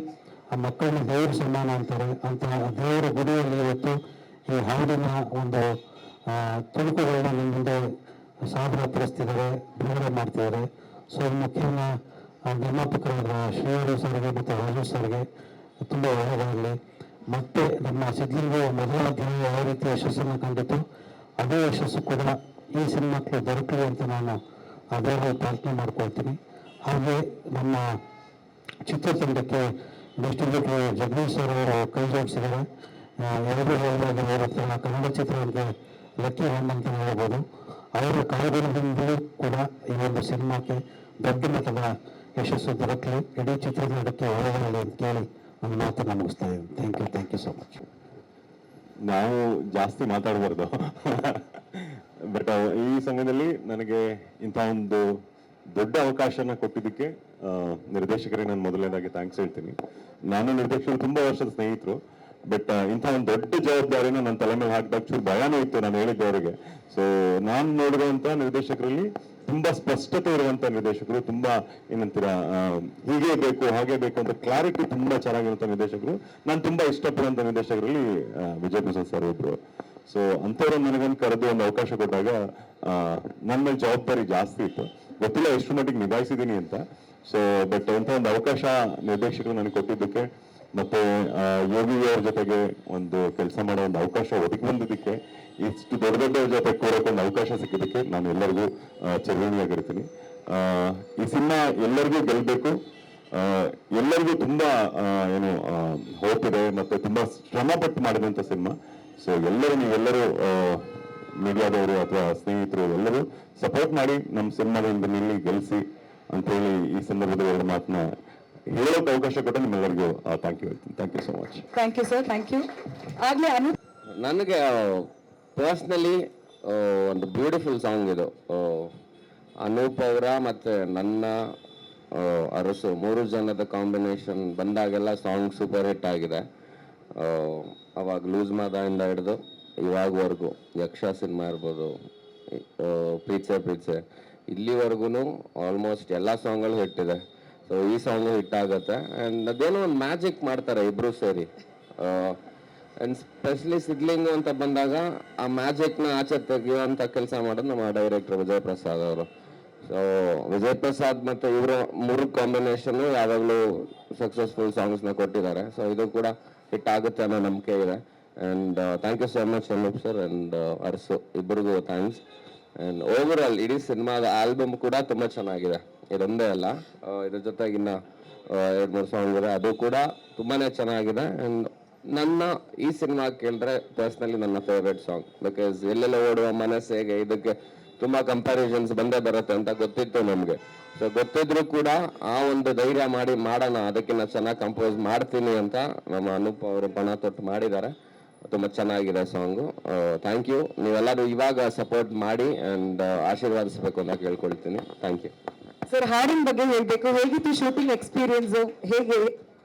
ಆ ಮಕ್ಕಳನ್ನ ದೇವರ ಸಮಾನ ಅಂತಾರೆ ಅಂತ ದೇವರ ಗುಡಿಯಲ್ಲಿ ಇವತ್ತು ಈ ಹಾಡಿನ ಒಂದು ತುಣುಕುಗಳನ್ನ ನಿಮ್ಮ ಮುಂದೆ ಸಾದರಪಡಿಸ್ತಿದ್ದಾರೆ ಬಿಡುಗಡೆ ಮಾಡ್ತಿದ್ದಾರೆ. ಸೊ ಮುಖ್ಯನ ನಿರ್ಮಾಪಕರಾದ ಶ್ರೀಹರಿ ಸರ್ಗೆ ಮತ್ತು ರಾಜು ಸರ್ಗೆ ತುಂಬ ಒಳ್ಳೆಯದಾಗಲಿ. ಮತ್ತೆ ನಮ್ಮ ಸಿದ್ಧಲಿಂಗ ಮೊದಲ ದಿನ ಯಾವ ರೀತಿ ಯಶಸ್ಸನ್ನು ಕಂಡಿತು ಅದೇ ಯಶಸ್ಸು ಕೂಡ ಈ ಸಿನಿಮಾಕ್ಕೆ ದೊರಕಲಿ ಅಂತ ನಾನು ಅದರಲ್ಲಿ ಪ್ರಾರ್ಥನೆ ಮಾಡ್ಕೊಳ್ತೀನಿ. ಹಾಗೆ ನಮ್ಮ ಚಿತ್ರತಂಡಕ್ಕೆ ಡಿಸ್ಟ್ರಿಬ್ಯೂಟರ್ ಜಗದೀಶ್ ಸರ್ ಅವರು ಕೈ ಜೋಡಿಸಿದ್ದಾರೆ. ಎರಡು ಹೇಳಿದಾಗ ಕನ್ನಡ ಚಿತ್ರರಂಗ ಲಕ್ಕಿ ಹ್ಯಾಂಡ್ ಅಂತ ಹೇಳ್ಬೋದು. ಅವರ ಕೂಡ ಈ ಒಂದು ಸಿನಿಮಾಕ್ಕೆ ದೊಡ್ಡ ಮಟ್ಟದ ಯಶಸ್ಸು ದೊರಕಲಿ. ಇಡೀ ಚಿತ್ರತಂಡಕ್ಕೆ ಅಂತ ಕೇಳಿ ಒಂದು ಮಾತನ್ನು ಮುಗಿಸ್ತಾ ಇದ್ದೀನಿ. Thank you thank you so much
ನಾವು ಜಾಸ್ತಿ ಮಾತಾಡಬಾರ್ದು. ಬಟ್ ಈ ಸಮಯದಲ್ಲಿ ನನಗೆ ಇಂಥ ಒಂದು ದೊಡ್ಡ ಅವಕಾಶನ ಕೊಟ್ಟಿದ್ದಕ್ಕೆ ನಿರ್ದೇಶಕರಿಗೆ ನಾನು ಮೊದಲನೇದಾಗಿ ಥ್ಯಾಂಕ್ಸ್ ಹೇಳ್ತೀನಿ. ನಾನು ನಿರ್ದೇಶಕರು ತುಂಬಾ ವರ್ಷದ ಸ್ನೇಹಿತರು. ಬಟ್ ಇಂಥ ಒಂದು ದೊಡ್ಡ ಜವಾಬ್ದಾರಿನ ನನ್ನ ತಲೆ ಮೇಲೆ ಹಾಕಿದಾಗ ಚೂರು ಭಯನೂ ಇತ್ತು ನಾನು ಹೇಳಿದ್ದೆ ಅವರಿಗೆ. ಸೊ ನಾನು ನೋಡಿರುವಂಥ ನಿರ್ದೇಶಕರಲ್ಲಿ ತುಂಬಾ ಸ್ಪಷ್ಟತೆ ಇರುವಂತ ನಿರ್ದೇಶಕರು, ತುಂಬಾ ಏನಂತೀರ ಹೀಗೆ ಬೇಕು, ಹಾಗೆ ಬೇಕು ಅಂತ ಕ್ಲಾರಿಟಿ ತುಂಬಾ ಚೆನ್ನಾಗಿರುವಂತ ನಿರ್ದೇಶಕರು. ನಾನು ತುಂಬಾ ಇಷ್ಟಪಡುವಂತ ನಿರ್ದೇಶಕರಲ್ಲಿ ವಿಜಯ್ ಪ್ರಸಾದ್ ಸರ್ ಒಬ್ರು ಸೊ ಅಂಥವ್ರು ನನಗೊಂದು ಕರೆದು ಒಂದು ಅವಕಾಶ ಕೊಟ್ಟಾಗ ನನ್ನ ಮೇಲೆ ಜವಾಬ್ದಾರಿ ಜಾಸ್ತಿ ಇತ್ತು. ಗೊತ್ತಿಲ್ಲ ಎಷ್ಟು ಮಟ್ಟಿಗೆ ನಿಭಾಯಿಸಿದ್ದೀನಿ ಅಂತ. ಸೊ ಬಟ್ ಇಂಥ ಒಂದು ಅವಕಾಶ ನಿರ್ದೇಶಕರು ನನಗೆ ಕೊಟ್ಟಿದ್ದಕ್ಕೆ ಮತ್ತೆ ಯೋಗಿಯವ್ರ ಜೊತೆಗೆ ಒಂದು ಕೆಲಸ ಮಾಡೋ ಒಂದು ಅವಕಾಶ ಒದಗಿ ಬಂದಿದ್ದಕ್ಕೆ ಇಷ್ಟು ದೊಡ್ಡ ದೊಡ್ಡವ್ರ ಜೊತೆ ಕೂಡಕ್ಕೆ ಒಂದು ಅವಕಾಶ ಸಿಕ್ಕಿದ್ದಕ್ಕೆ ನಾನು ಎಲ್ಲರಿಗೂ ಆ, ಈ ಸಿನಿಮಾ ಎಲ್ಲರಿಗೂ ಗೆಲ್ಲಬೇಕು ಎಲ್ಲರಿಗೂ ತುಂಬ ಏನು ಹೋಪ್ ಇದೆ ಮತ್ತೆ ತುಂಬಾ ಶ್ರಮ ಪಟ್ಟು ಮಾಡಿದಂತ ಸಿನಿಮಾ. ಸೊ ಎಲ್ಲರೂ ನೀವೆಲ್ಲರೂ ಮೀಡಿಯಾದವರು ಅಥವಾ ಸ್ನೇಹಿತರು ಎಲ್ಲರೂ ಸಪೋರ್ಟ್ ಮಾಡಿ ನಮ್ಮ ಸಿನಿಮಾದಿಂದ ನಿಲ್ಲಿ ಗೆಲ್ಲಿಸಿ ಅಂತೇಳಿ ಈ ಸಂದರ್ಭದಲ್ಲಿ ಎರಡು ಮಾತನ್ನ ಹೇಳೋಕೆ ಅವಕಾಶ ಕೊಟ್ಟ ನಿಮ್ಮೆಲ್ಲರಿಗೂ thank you thank you so much
thank you sir thank you ಆಗಲೇ ಅನು
ನನಗೆ ಪರ್ಸ್ನಲಿ ಒಂದು ಬ್ಯೂಟಿಫುಲ್ ಸಾಂಗ್ ಇದು. ಅನೂಪ್ ಅವರ ಮತ್ತು ನನ್ನ ಅರಸು ಮೂರು ಜನದ ಕಾಂಬಿನೇಷನ್ ಬಂದಾಗೆಲ್ಲ ಸಾಂಗ್ ಸೂಪರ್ ಹಿಟ್ ಆಗಿದೆ. ಅವಾಗ ಲೂಸ್ ಇಂದ ಹಿಡಿದು ಇವಾಗವರೆಗೂ ಯಕ್ಷ ಸಿನಿಮಾ ಇರ್ಬೋದು ಪ್ರೀತ್ಸೆ ಪ್ರೀತ್ಸೆ ಇಲ್ಲಿವರೆಗೂ ಆಲ್ಮೋಸ್ಟ್ ಎಲ್ಲ ಸಾಂಗ್ಗಳು ಹಿಟ್ಟಿದೆ ಸೊ ಈ ಸಾಂಗು ಹಿಟ್ ಆಗುತ್ತೆ ಆ್ಯಂಡ್ ಅದೇನೋ ಒಂದು ಮ್ಯಾಜಿಕ್ ಮಾಡ್ತಾರೆ ಇಬ್ಬರು ಸೇರಿ. ಆ್ಯಂಡ್ ಸ್ಪೆಷಲಿ ಸಿಡ್ಲಿಂಗು ಅಂತ ಬಂದಾಗ ಆ ಮ್ಯಾಜಿಕ್ನ ಆಚೆ ತೆಗೆಯುವಂಥ ಕೆಲಸ ಮಾಡೋದು ನಮ್ಮ ಡೈರೆಕ್ಟರ್ ವಿಜಯ್ ಪ್ರಸಾದ್ ಅವರು. ಸೊ ವಿಜಯ್ ಪ್ರಸಾದ್ ಮತ್ತು ಇವರ ಮೂರು ಕಾಂಬಿನೇಷನ್ ಯಾವಾಗಲೂ ಸಕ್ಸಸ್ಫುಲ್ ಸಾಂಗ್ಸ್ನ ಕೊಟ್ಟಿದ್ದಾರೆ. ಸೊ ಇದು ಕೂಡ ಹಿಟ್ ಆಗುತ್ತೆ ಅನ್ನೋ ನಂಬಿಕೆ ಇದೆ. And thank you so much Anoop sir and Arsu ಇಬ್ಬರಿಗೂ ಥ್ಯಾಂಕ್ಸ್ ಆ್ಯಂಡ್ ಓವರ್ ಆಲ್ ಇಡೀ ಸಿನಿಮಾದ ಆಲ್ಬಮ್ ಕೂಡ ತುಂಬ ಚೆನ್ನಾಗಿದೆ. ಇದೊಂದೇ ಅಲ್ಲ. ಇದ್ರ ಜೊತೆಗೆ ಇನ್ನು ಎರಡು ಮೂರು ಸಾಂಗ್ ಇದೆ. ಅದು ಕೂಡ ತುಂಬಾನೇ ಚೆನ್ನಾಗಿದೆ. ಆ್ಯಂಡ್ ನನ್ನ, ಈ ಸಿನಿಮಾ ಕೇಳಿದ್ರೆ ಪರ್ಸ್ನಲಿ ನನ್ನ ಫೇವ್ರೆಟ್ ಸಾಂಗ್ ಬಿಕಾಸ್ ಎಲ್ಲೆಲ್ಲ ಓಡುವ ಮನಸ್ಸು ಹೇಗೆ, ಇದಕ್ಕೆ ತುಂಬಾ ಕಂಪ್ಯಾರಿಸನ್ಸ್ ಬಂದೇ ಬರುತ್ತೆ ಅಂತ ಗೊತ್ತಿತ್ತು ನಮಗೆ. ಸೊ ಗೊತ್ತಿದ್ರು ಕೂಡ ಆ ಒಂದು ಧೈರ್ಯ ಮಾಡಿ ಮಾಡೋಣ ಅದಕ್ಕಿಂತ ಚೆನ್ನಾಗಿ ಕಂಪೋಸ್ ಮಾಡ್ತೀನಿ ಅಂತ ನಮ್ಮ ಅನೂಪ್ ಅವರು ಪಣ ತೊಟ್ಟು ಮಾಡಿದ್ದಾರೆ. ತುಂಬ ಚೆನ್ನಾಗಿದೆ ಸಾಂಗು ಥ್ಯಾಂಕ್ ಯು ನೀವೆಲ್ಲರೂ ಇವಾಗ ಸಪೋರ್ಟ್ ಮಾಡಿ ಅಂಡ್ ಆಶೀರ್ವಾದಿಸ್ಬೇಕು ಅಂತ ಕೇಳ್ಕೊಳ್ತೀನಿ. ಥ್ಯಾಂಕ್ ಯು
ಸರ್ ಹಾಡಿನ ಬಗ್ಗೆ ಹೇಳ್ಬೇಕು. ಹೇಗಿತ್ತು ಶೂಟಿಂಗ್ ಎಕ್ಸ್ಪೀರಿಯನ್ಸ್ ಹೇಗೆ?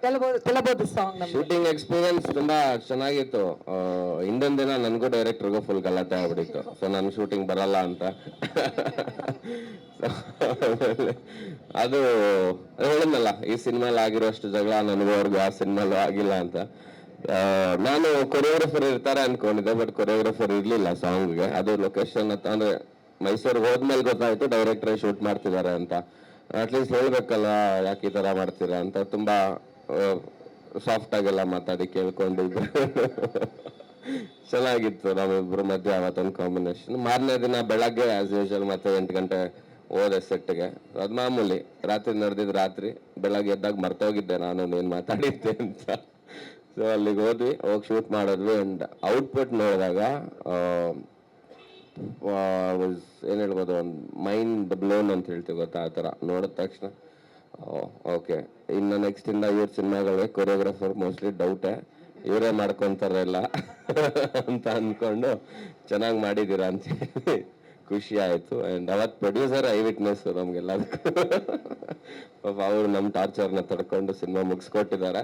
ಕೆಲಬಹುದು ಕೆಲಬಹುದು ಸಾಂಗ್
ಶೂಟಿಂಗ್ ಎಕ್ಸ್ಪೀರಿಯನ್ಸ್ ತುಂಬಾ ಚೆನ್ನಾಗಿತ್ತು. ಹಿಂದೊಂದ್ ದಿನ ನನಗೂ ಡೈರೆಕ್ಟರ್ಗೂ ಫುಲ್ ಗಲಾಟೆ ಆಗ್ಬಿಟ್ಟಿತ್ತು. ಸೊ ನಾನು ಶೂಟಿಂಗ್ ಬರಲ್ಲ ಅಂತ. ಅದು ಹೇಳಿದ್ನಲ್ಲ, ಈ ಸಿನಿಮಾಲ್ ಆಗಿರೋಷ್ಟು ಜಗಳ ನನಗೋರ್ಗು ಆ ಸಿನಿಮಾಲು ಆಗಿಲ್ಲ ಅಂತ. ನಾನು ಕೊರಿಯೋಗ್ರಫರ್ ಇರ್ತಾರೆ ಅನ್ಕೊಂಡಿದ್ದೆ ಬಟ್ ಕೊರಿಯೋಗ್ರಫರ್ ಇರ್ಲಿಲ್ಲ ಸಾಂಗ್ಗೆ ಅದು ಲೊಕೇಶನ್ ಅಂದ್ರೆ ಮೈಸೂರಿಗೆ ಹೋದ್ಮೇಲೆ ಗೊತ್ತಾಯ್ತು ಡೈರೆಕ್ಟರ್ ಶೂಟ್ ಮಾಡ್ತಿದ್ದಾರೆ ಅಂತ. ಅಟ್ಲೀಸ್ಟ್ ಹೇಳ್ಬೇಕಲ್ಲ ಯಾಕೆ ಈ ತರ ಮಾಡ್ತೀರಾ ಅಂತ ತುಂಬಾ ಸಾಫ್ಟ್ ಆಗೆಲ್ಲ ಮಾತಾಡಿ ಕೇಳ್ಕೊಂಡಿದ್ರು. ಚೆನ್ನಾಗಿತ್ತು ನಮ್ಮಿಬ್ರು ಮಧ್ಯೆ ಅವತ್ತೊಂದು ಕಾಂಬಿನೇಷನ್ ಮಾರನೇ ದಿನ ಬೆಳಗ್ಗೆ ಆಸ್ ಯೂಶಲ್ ಮತ್ತೆ ಎಂಟು ಗಂಟೆ ಹೋದೆ ಸೆಟ್ಗೆ ಅದು ಮಾಮೂಲಿ, ರಾತ್ರಿ ನಡೆದಿದ್ದು ರಾತ್ರಿ, ಬೆಳಗ್ಗೆ ಎದ್ದಾಗ ಮರ್ತೋಗಿದ್ದೆ ನಾನು, ನೀನು ಮಾತಾಡಿದ್ದೆ ಅಂತ. ಸೊ ಅಲ್ಲಿಗೆ ಹೋದ್ವಿ, ಹೋಗಿ ಶೂಟ್ ಮಾಡಿದ್ವಿ ಅಂಡ್ ಔಟ್ಪುಟ್ ನೋಡಿದಾಗ ವಾಸ್ ಏನು ಹೇಳ್ಬೋದು, ಒಂದು ಮೈಂಡ್ ಬ್ಲೋನ್ ಅಂತ ಹೇಳ್ತೀವಿ ಗೊತ್ತಾ, ಆ ಥರ. ನೋಡಿದ ತಕ್ಷಣ ಓಕೆ ಇನ್ನು ನೆಕ್ಸ್ಟ್ ಇಂದ ಇವ್ರ ಸಿನಿಮಾಗಳೇ ಕೊರಿಯೋಗ್ರಾಫರ್ ಮೋಸ್ಟ್ಲಿ ಡೌಟೇ ಇವರೇ ಮಾಡ್ಕೊಂತಾರಲ್ಲ ಅಂತ ಅಂದ್ಕೊಂಡು, ಚೆನ್ನಾಗಿ ಮಾಡಿದ್ದೀರಾ ಅಂತ ಖುಷಿ ಆಯಿತು. ಆ್ಯಂಡ್ ಅವತ್ತು ಪ್ರೊಡ್ಯೂಸರ್ ಐ ವಿಟ್ನೆಸ್ ನಮಗೆಲ್ಲದಕ್ಕೂ. ಪಾಪ ಅವರು ನಮ್ಮ ಟಾರ್ಚರ್ನ ತಡ್ಕೊಂಡು ಸಿನಿಮಾ ಮುಗಿಸ್ಕೊಟ್ಟಿದ್ದಾರೆ.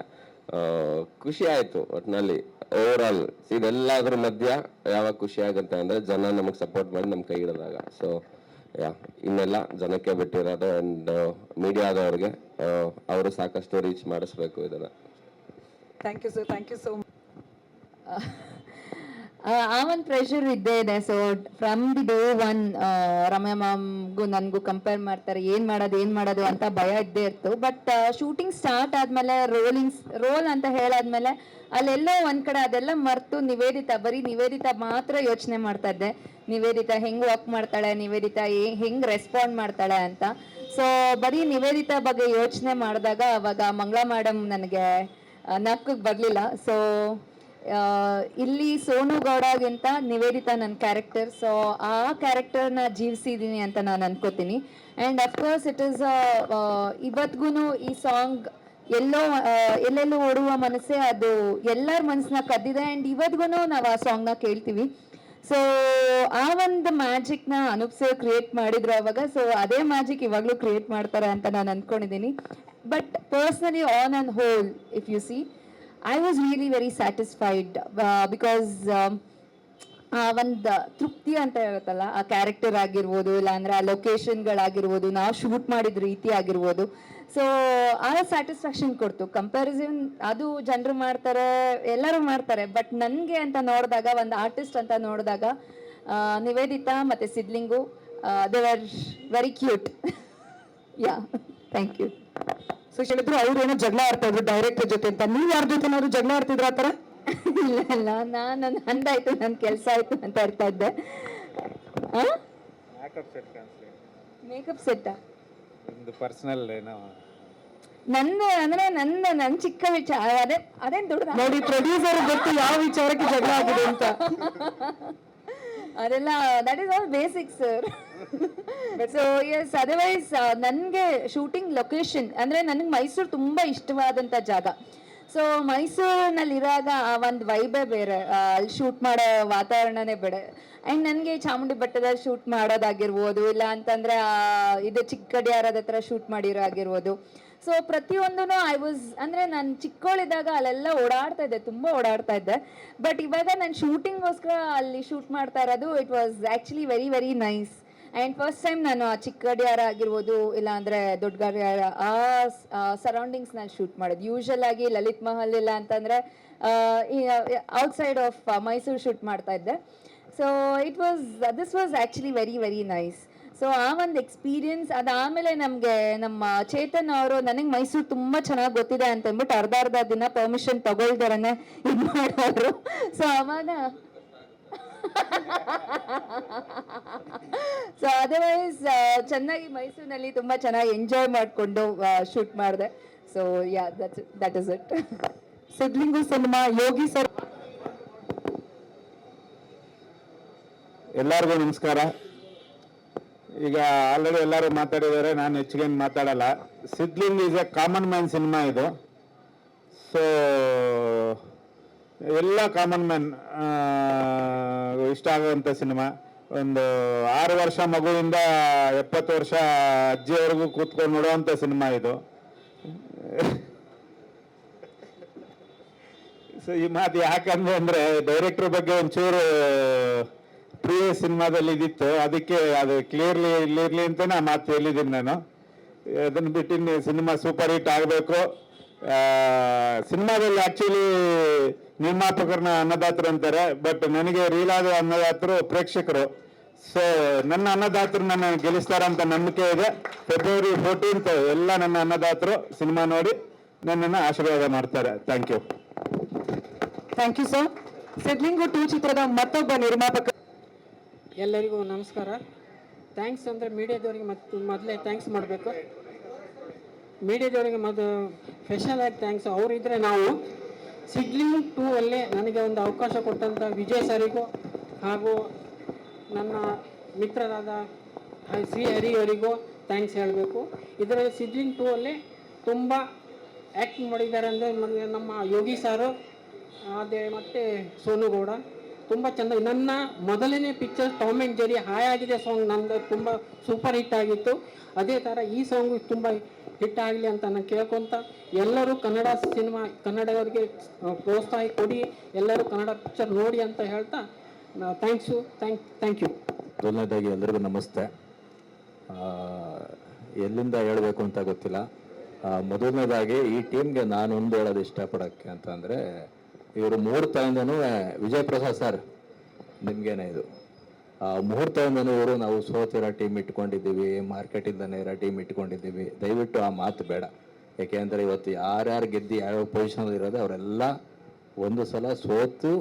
ಖುಷಿ ಆಯಿತು ಒಟ್ಟಿನಲ್ಲಿ ಓವರ್ ಆಲ್ ಇದೆಲ್ಲದ್ರ ಮಧ್ಯ ಯಾವಾಗ ಖುಷಿ ಆಗುತ್ತೆ ಅಂದರೆ ಜನ ನಮಗೆ ಸಪೋರ್ಟ್ ಮಾಡಿ ನಮ್ಮ ಕೈ ಹಿಡಿದಾಗ ಸೊ ಯಾ ಇನ್ನೆಲ್ಲ ಜನಕ್ಕೆ ಬಿಟ್ಟಿರೋದು ಆ್ಯಂಡ್ ಮೀಡಿಯಾದವ್ರಿಗೆ ಅವರು ಸಾಕಷ್ಟು ರೀಚ್ ಮಾಡಿಸ್ಬೇಕು ಇದನ್ನು.
Thank you sir thank you so much
ಆ ಒಂದು ಪ್ರೆಷರ್ ಇದ್ದೇ ಇದೆ. So from the day one Ramya ಮ್ಯಾಮ್ಗೂ ನನಗೂ ಕಂಪೇರ್ ಮಾಡ್ತಾರೆ. ಏನು ಮಾಡೋದು ಏನು ಮಾಡೋದು ಅಂತ ಭಯ ಇದ್ದೇ ಇತ್ತು ಬಟ್ ಶೂಟಿಂಗ್ ಸ್ಟಾರ್ಟ್ ಆದಮೇಲೆ ರೋಲಿಂಗ್ ರೋಲ್ ಅಂತ ಹೇಳಾದ್ಮೇಲೆ ಅಲ್ಲೆಲ್ಲೋ ಒಂದು ಕಡೆ ಅದೆಲ್ಲ ಮರೆತು ನಿವೇದಿತಾ, ಬರೀ ನಿವೇದಿತಾ ಮಾತ್ರ ಯೋಚನೆ ಮಾಡ್ತಾ ಇದ್ದೆ. ನಿವೇದಿತಾ ಹೆಂಗೆ ವಾಕ್ ಮಾಡ್ತಾಳೆ, ನಿವೇದಿತಾ ಹೆಂಗೆ ರೆಸ್ಪಾಂಡ್ ಮಾಡ್ತಾಳೆ ಅಂತ. ಸೊ ಬರೀ ನಿವೇದಿತಾ ಬಗ್ಗೆ ಯೋಚನೆ ಮಾಡಿದಾಗ ಅವಾಗ ಮಂಗಳಾ ಮೇಡಮ್ ನನಗೆ ನಕ್ಕಕ್ಕೆ ಬರಲಿಲ್ಲ. ಸೊ ಇಲ್ಲಿ ಸೋನು ಗೌಡಗಿಂತ ನಿವೇದಿತಾ ನನ್ನ ಕ್ಯಾರೆಕ್ಟರ್ ಸೊ ಆ ಕ್ಯಾರೆಕ್ಟರ್ನ ಜೀವಿಸಿದ್ದೀನಿ ಅಂತ ನಾನು ಅನ್ಕೋತೀನಿ. ಆ್ಯಂಡ್ ಅಫ್ಕೋರ್ಸ್ ಇಟ್ ಈಸ್ ಇವತ್ತಿಗೂ ಈ ಸಾಂಗ್ ಎಲ್ಲೋ ಎಲ್ಲೆಲ್ಲೂ ಓಡುವ ಮನಸ್ಸೇ ಅದು ಎಲ್ಲರ ಮನಸ್ಸನ್ನ ಕದ್ದಿದೆ. ಆ್ಯಂಡ್ ಇವತ್ತಿಗೂ ನಾವು ಆ ಸಾಂಗ್ನ ಕೇಳ್ತೀವಿ. ಸೊ ಆ ಒಂದು ಮ್ಯಾಜಿಕ್ನ ಅನೂಪ್ ಸರ್ ಕ್ರಿಯೇಟ್ ಮಾಡಿದ್ರು ಅವಾಗ. ಸೊ ಅದೇ ಮ್ಯಾಜಿಕ್ ಇವಾಗಲೂ ಕ್ರಿಯೇಟ್ ಮಾಡ್ತಾರೆ ಅಂತ ನಾನು ಅಂದ್ಕೊಂಡಿದ್ದೀನಿ but personally on and whole if you see I was really very satisfied because ಒಂದು ತೃಪ್ತಿ ಅಂತ ಹೇಳುತ್ತಲ್ಲ ಆ ಕ್ಯಾರೆಕ್ಟರ್ ಆಗಿರ್ಬೋದು ಇಲ್ಲಾಂದ್ರೆ ಆ ಲೊಕೇಶನ್ಗಳಾಗಿರ್ಬೋದು ನಾವು ಶೂಟ್ ಮಾಡಿದ ರೀತಿ ಆಗಿರ್ಬೋದು. ಸೊ ಆ ಸ್ಯಾಟಿಸ್ಫ್ಯಾಕ್ಷನ್ ಕೊಡ್ತು. ಕಂಪ್ಯಾರಿಸನ್ ಅದು ಜನರು ಮಾಡ್ತಾರೆ, ಎಲ್ಲರೂ ಮಾಡ್ತಾರೆ. ಬಟ್ ನನಗೆ ಅಂತ ನೋಡಿದಾಗ, ಒಂದು ಆರ್ಟಿಸ್ಟ್ ಅಂತ ನೋಡಿದಾಗ ನಿವೇದಿತಾ ಮತ್ತು Sidlingu they are very cute yeah thank you
so ಹೇಳಿದ್ರು ಅವ್ರು ಏನೋ ಜಗಳ ಆಡ್ತಾ ಇದ್ರು ಡೈರೆಕ್ಟರ್ ಜೊತೆ ಅಂತ. ನೀವ್ ಯಾರ ಜೊತೆ ಏನಾದ್ರು ಜಗಳ ಆಡ್ತಿದ್ರ ಆತರ
ಇಲ್ಲ ಇಲ್ಲ. ನಾನು ನಂದಾಯ್ತು ನನ್ನ ಕೆಲಸ ಆಯ್ತು ಅಂತ ಇರ್ತಾ ಇದ್ದೆ ಮೇಕಪ್ ಸೆಟ್ಟಾ
ಒಂದು ಪರ್ಸನಲ್ ಏನೋ?
ನನ್ನ ಅಂದ್ರೆ ನನ್ನ ನನ್ನ ಚಿಕ್ಕ ವಿಚಾರ. ಅದೇ ಅದೇನ್ ದೊಡ್ಡ
ನೋಡಿ ಪ್ರೊಡ್ಯೂಸರ್ ಗೊತ್ತು ಯಾವ ವಿಚಾರಕ್ಕೆ ಜಗಳ ಆಗಿದೆ ಅಂತ.
ಅದೆಲ್ಲ that is all basic sir so yes otherwise ನನಗೆ ಶೂಟಿಂಗ್ ಲೊಕೇಶನ್ ಅಂದ್ರೆ ನನಗೆ ಮೈಸೂರು ತುಂಬಾ ಇಷ್ಟವಾದಂಥ ಜಾಗ. ಸೊ ಮೈಸೂರಿನಲ್ಲಿರುವಾಗ ಆ ಒಂದು ವೈಬೇ ಬೇರೆ. ಅಲ್ಲಿ ಶೂಟ್ ಮಾಡೋ ವಾತಾವರಣನೇ ಬೇರೆ. ಆ್ಯಂಡ್ ನನಗೆ ಚಾಮುಂಡಿ ಬೆಟ್ಟದಲ್ಲಿ ಶೂಟ್ ಮಾಡೋದಾಗಿರ್ಬೋದು ಇಲ್ಲ ಅಂತಂದ್ರೆ ಇದು ಚಿಕ್ಕಡಿಯಾರದ ಹತ್ರ ಶೂಟ್ ಮಾಡಿರೋ ಆಗಿರ್ಬೋದು. ಸೊ ಪ್ರತಿಯೊಂದೂ ಐ ವಾಸ್ ಅಂದರೆ ನಾನು ಚಿಕ್ಕವಳಿದ್ದಾಗ ಅಲ್ಲೆಲ್ಲ ಓಡಾಡ್ತಾ ಇದ್ದೆ, ತುಂಬ ಓಡಾಡ್ತಾ ಇದ್ದೆ. ಬಟ್ ಇವಾಗ ನಾನು ಶೂಟಿಂಗ್ಗೋಸ್ಕರ ಅಲ್ಲಿ ಶೂಟ್ ಮಾಡ್ತಾ ಇರೋದು it was actually very very nice and first time ನಾನು ಆ ಚಿಕ್ಕ ಗಡಿಯಾರ ಆಗಿರ್ಬೋದು ಇಲ್ಲ ಅಂದರೆ ದೊಡ್ಡ ಗಡಿಯಾರ ಆ ಸರೌಂಡಿಂಗ್ಸ್ ನಾನು ಶೂಟ್ ಮಾಡೋದು. ಯೂಶಲ್ ಆಗಿ ಲಲಿತ್ ಮಹಲ್ ಇಲ್ಲ ಅಂತಂದರೆ ಔಟ್ಸೈಡ್ ಆಫ್ ಮೈಸೂರು ಶೂಟ್ ಮಾಡ್ತಾ ಇದ್ದೆ. So it was this was actually very very nice so ಆ ಒಂದು ಎಕ್ಸ್ಪೀರಿಯನ್ಸ್ ಅದಾದಮೇಲೆ ನಮಗೆ ನಮ್ಮ ಚೇತನ್ ಅವರು ನನಗೆ ಮೈಸೂರು ತುಂಬ ಚೆನ್ನಾಗಿ ಗೊತ್ತಿದೆ ಅಂತ ಅಂದ್ಬಿಟ್ಟು ಅರ್ಧ ಅರ್ಧ ದಿನ ಪರ್ಮಿಷನ್ ತಗೊಳ್ದಾರನೆ ಇದು ಮಾಡೋರು. ಸೊ ಅವಾಗ ಸೊ ಅದರ್ವೈಸ್ ಚೆನ್ನಾಗಿ ಮೈಸೂರಿನಲ್ಲಿ ತುಂಬ ಚೆನ್ನಾಗಿ ಎಂಜಾಯ್ ಮಾಡಿಕೊಂಡು ಶೂಟ್ ಮಾಡಿದೆ. So yeah that that is it
Sidlingu cinema Yogi sir.
ಎಲ್ಲರಿಗೂ ನಮಸ್ಕಾರ. ಈಗ ಆಲ್ರೆಡಿ ಎಲ್ಲರೂ ಮಾತಾಡಿದ್ದಾರೆ, ನಾನು ಹೆಚ್ಚಿಗೆ ಮಾತಾಡಲ್ಲ. Sidling is a common man cinema ಇದು. ಸೊ ಎಲ್ಲ ಕಾಮನ್ ಮ್ಯಾನ್ ಇಷ್ಟ ಆಗುವಂಥ ಸಿನಿಮಾ ಒಂದು ಆರು ವರ್ಷ ಮಗುವಿಂದ ಎಪ್ಪತ್ತು ವರ್ಷ ಅಜ್ಜಿಯವರೆಗೂ ಕೂತ್ಕೊಂಡು ನೋಡುವಂಥ ಸಿನಿಮಾ ಇದು. ಸೊ ಈ ಮಾತು ಯಾಕಂದ್ರೆ ಅಂದರೆ ಡೈರೆಕ್ಟ್ರ್ ಬಗ್ಗೆ ಒಂಚೂರು ಪ್ರೀವಿಯಸ್ ಸಿನಿಮಾದಲ್ಲಿ ಇದಿತ್ತು ಅದಕ್ಕೆ ಅದು ಕ್ಲಿಯರ್ಲಿ ಇರಲಿ ಅಂತ ಆ ಮಾತು ಹೇಳಿದ್ದೀನಿ ನಾನು. ಅದನ್ನು ಬಿಟ್ಟಿನ ಸಿನಿಮಾ ಸೂಪರ್ ಹಿಟ್ ಆಗಬೇಕು. ಸಿನಿಮಾದಲ್ಲಿ ಆ್ಯಕ್ಚುಲಿ ನಿರ್ಮಾಪಕರನ್ನ ಅನ್ನದಾತರು ಅಂತಾರೆ. ಬಟ್ ನನಗೆ ರೀಲಾದ ಅನ್ನದಾತರು ಪ್ರೇಕ್ಷಕರು. ಸೊ ನನ್ನ ಅನ್ನದಾತರು ನನ್ನ ಗೆಲ್ಲಿಸ್ತಾರಂತ ನಂಬಿಕೆ ಇದೆ. ಫೆಬ್ರವರಿ ಫೋರ್ಟೀನ್ತ್ ಎಲ್ಲ ನನ್ನ ಅನ್ನದಾತರು ಸಿನಿಮಾ ನೋಡಿ ನನ್ನನ್ನು ಆಶೀರ್ವಾದ ಮಾಡ್ತಾರೆ. Thank you
thank you sir Sidlingu two ಚಿತ್ರದ ಮತ್ತೊಬ್ಬ ನಿರ್ಮಾಪಕ
ಎಲ್ಲರಿಗೂ ನಮಸ್ಕಾರ. ಥ್ಯಾಂಕ್ಸ್ ಅಂದರೆ ಮೀಡಿಯಾದವ್ರಿಗೆ ಮತ್ತು ಮೊದಲೇ ಥ್ಯಾಂಕ್ಸ್ ಮಾಡಬೇಕು. ಮೀಡಿಯಾದವ್ರಿಗೆ ಮೊದಲು ಸ್ಪೆಷಲ್ ಆಗಿ ಥ್ಯಾಂಕ್ಸ್ ಅವರಿದ್ದರೆ ನಾವು ಸಿಡ್ಲಿಂಗ್ ಟೂ ಅಲ್ಲೇ ನನಗೆ ಒಂದು ಅವಕಾಶ ಕೊಟ್ಟಂಥ ವಿಜಯ್ ಸರಿಗೂ ಹಾಗೂ ನನ್ನ ಮಿತ್ರರಾದ ಸಿ ಹರಿ ಅವರಿಗೂ ಥ್ಯಾಂಕ್ಸ್ ಹೇಳಬೇಕು. ಇದರಲ್ಲಿ ಸಿಡ್ಲಿಂಗ್ ಟೂ ಅಲ್ಲಿ ತುಂಬ ಆ್ಯಕ್ಟ್ ಮಾಡಿದ್ದಾರೆ ಅಂದರೆ ನಮ್ಮ ಯೋಗಿ ಸಾರು ಅದೇ ಮತ್ತು ಸೋನು ಗೌಡ ತುಂಬ ಚೆಂದ. ನನ್ನ ಮೊದಲನೇ ಪಿಕ್ಚರ್ ಟಾಮ್ ಆ್ಯಂಡ್ ಜೆರಿ ಹಾಯ್ ಆಗಿದೆ ಸಾಂಗ್ ನಂದು ತುಂಬ ಸೂಪರ್ ಹಿಟ್ ಆಗಿತ್ತು. ಅದೇ ಥರ ಈ ಸಾಂಗು ತುಂಬ ಹಿಟ್ ಆಗಲಿ ಅಂತ ನಾನು ಕೇಳ್ಕೊತ ಎಲ್ಲರೂ ಕನ್ನಡ ಸಿನಿಮಾ ಕನ್ನಡದವರಿಗೆ ಆ, ಪ್ರೋತ್ಸಾಹ ಕೊಡಿ. ಎಲ್ಲರೂ ಕನ್ನಡ ಪಿಕ್ಚರ್ ನೋಡಿ ಅಂತ ಹೇಳ್ತಾ ಥ್ಯಾಂಕ್ಸು ಥ್ಯಾಂಕ್ ಥ್ಯಾಂಕ್ ಯು
ಮೊದಲನೇದಾಗಿ ಎಲ್ಲರಿಗೂ ನಮಸ್ತೆ. ಎಲ್ಲಿಂದ ಹೇಳಬೇಕು ಅಂತ ಗೊತ್ತಿಲ್ಲ. ಮೊದಲನೇದಾಗಿ ಈ ಟೀಮ್ಗೆ ನಾನು ಒಂದು ಹೇಳೋದು ಇಷ್ಟಪಡೋಕ್ಕೆ ಅಂತ ಅಂದರೆ ಇವರು ಮುಹೂರ್ತದಿಂದನೂ ವಿಜಯ್ ಪ್ರಸಾದ್ ಸರ್ ನಿಮಗೇನೆ ಇದು? ಆ, ಮುಹೂರ್ತದಿಂದನೂ ಇವರು ನಾವು ಸೋತಿರೋ ಟೀಮ್ ಇಟ್ಕೊಂಡಿದ್ದೀವಿ ಮಾರ್ಕೆಟಿಂದನೇ ಇರೋ ಟೀಮ್ ಇಟ್ಕೊಂಡಿದ್ದೀವಿ. ದಯವಿಟ್ಟು ಆ ಮಾತು ಬೇಡ. ಯಾಕೆಂದ್ರೆ ಇವತ್ತು ಯಾರ್ಯಾರು ಗೆದ್ದು ಯಾವ್ಯಾವ ಪೊಸಿಷನಲ್ಲಿ ಇರೋದು ಅವರೆಲ್ಲ ಒಂದು ಸಲ ಸೋತು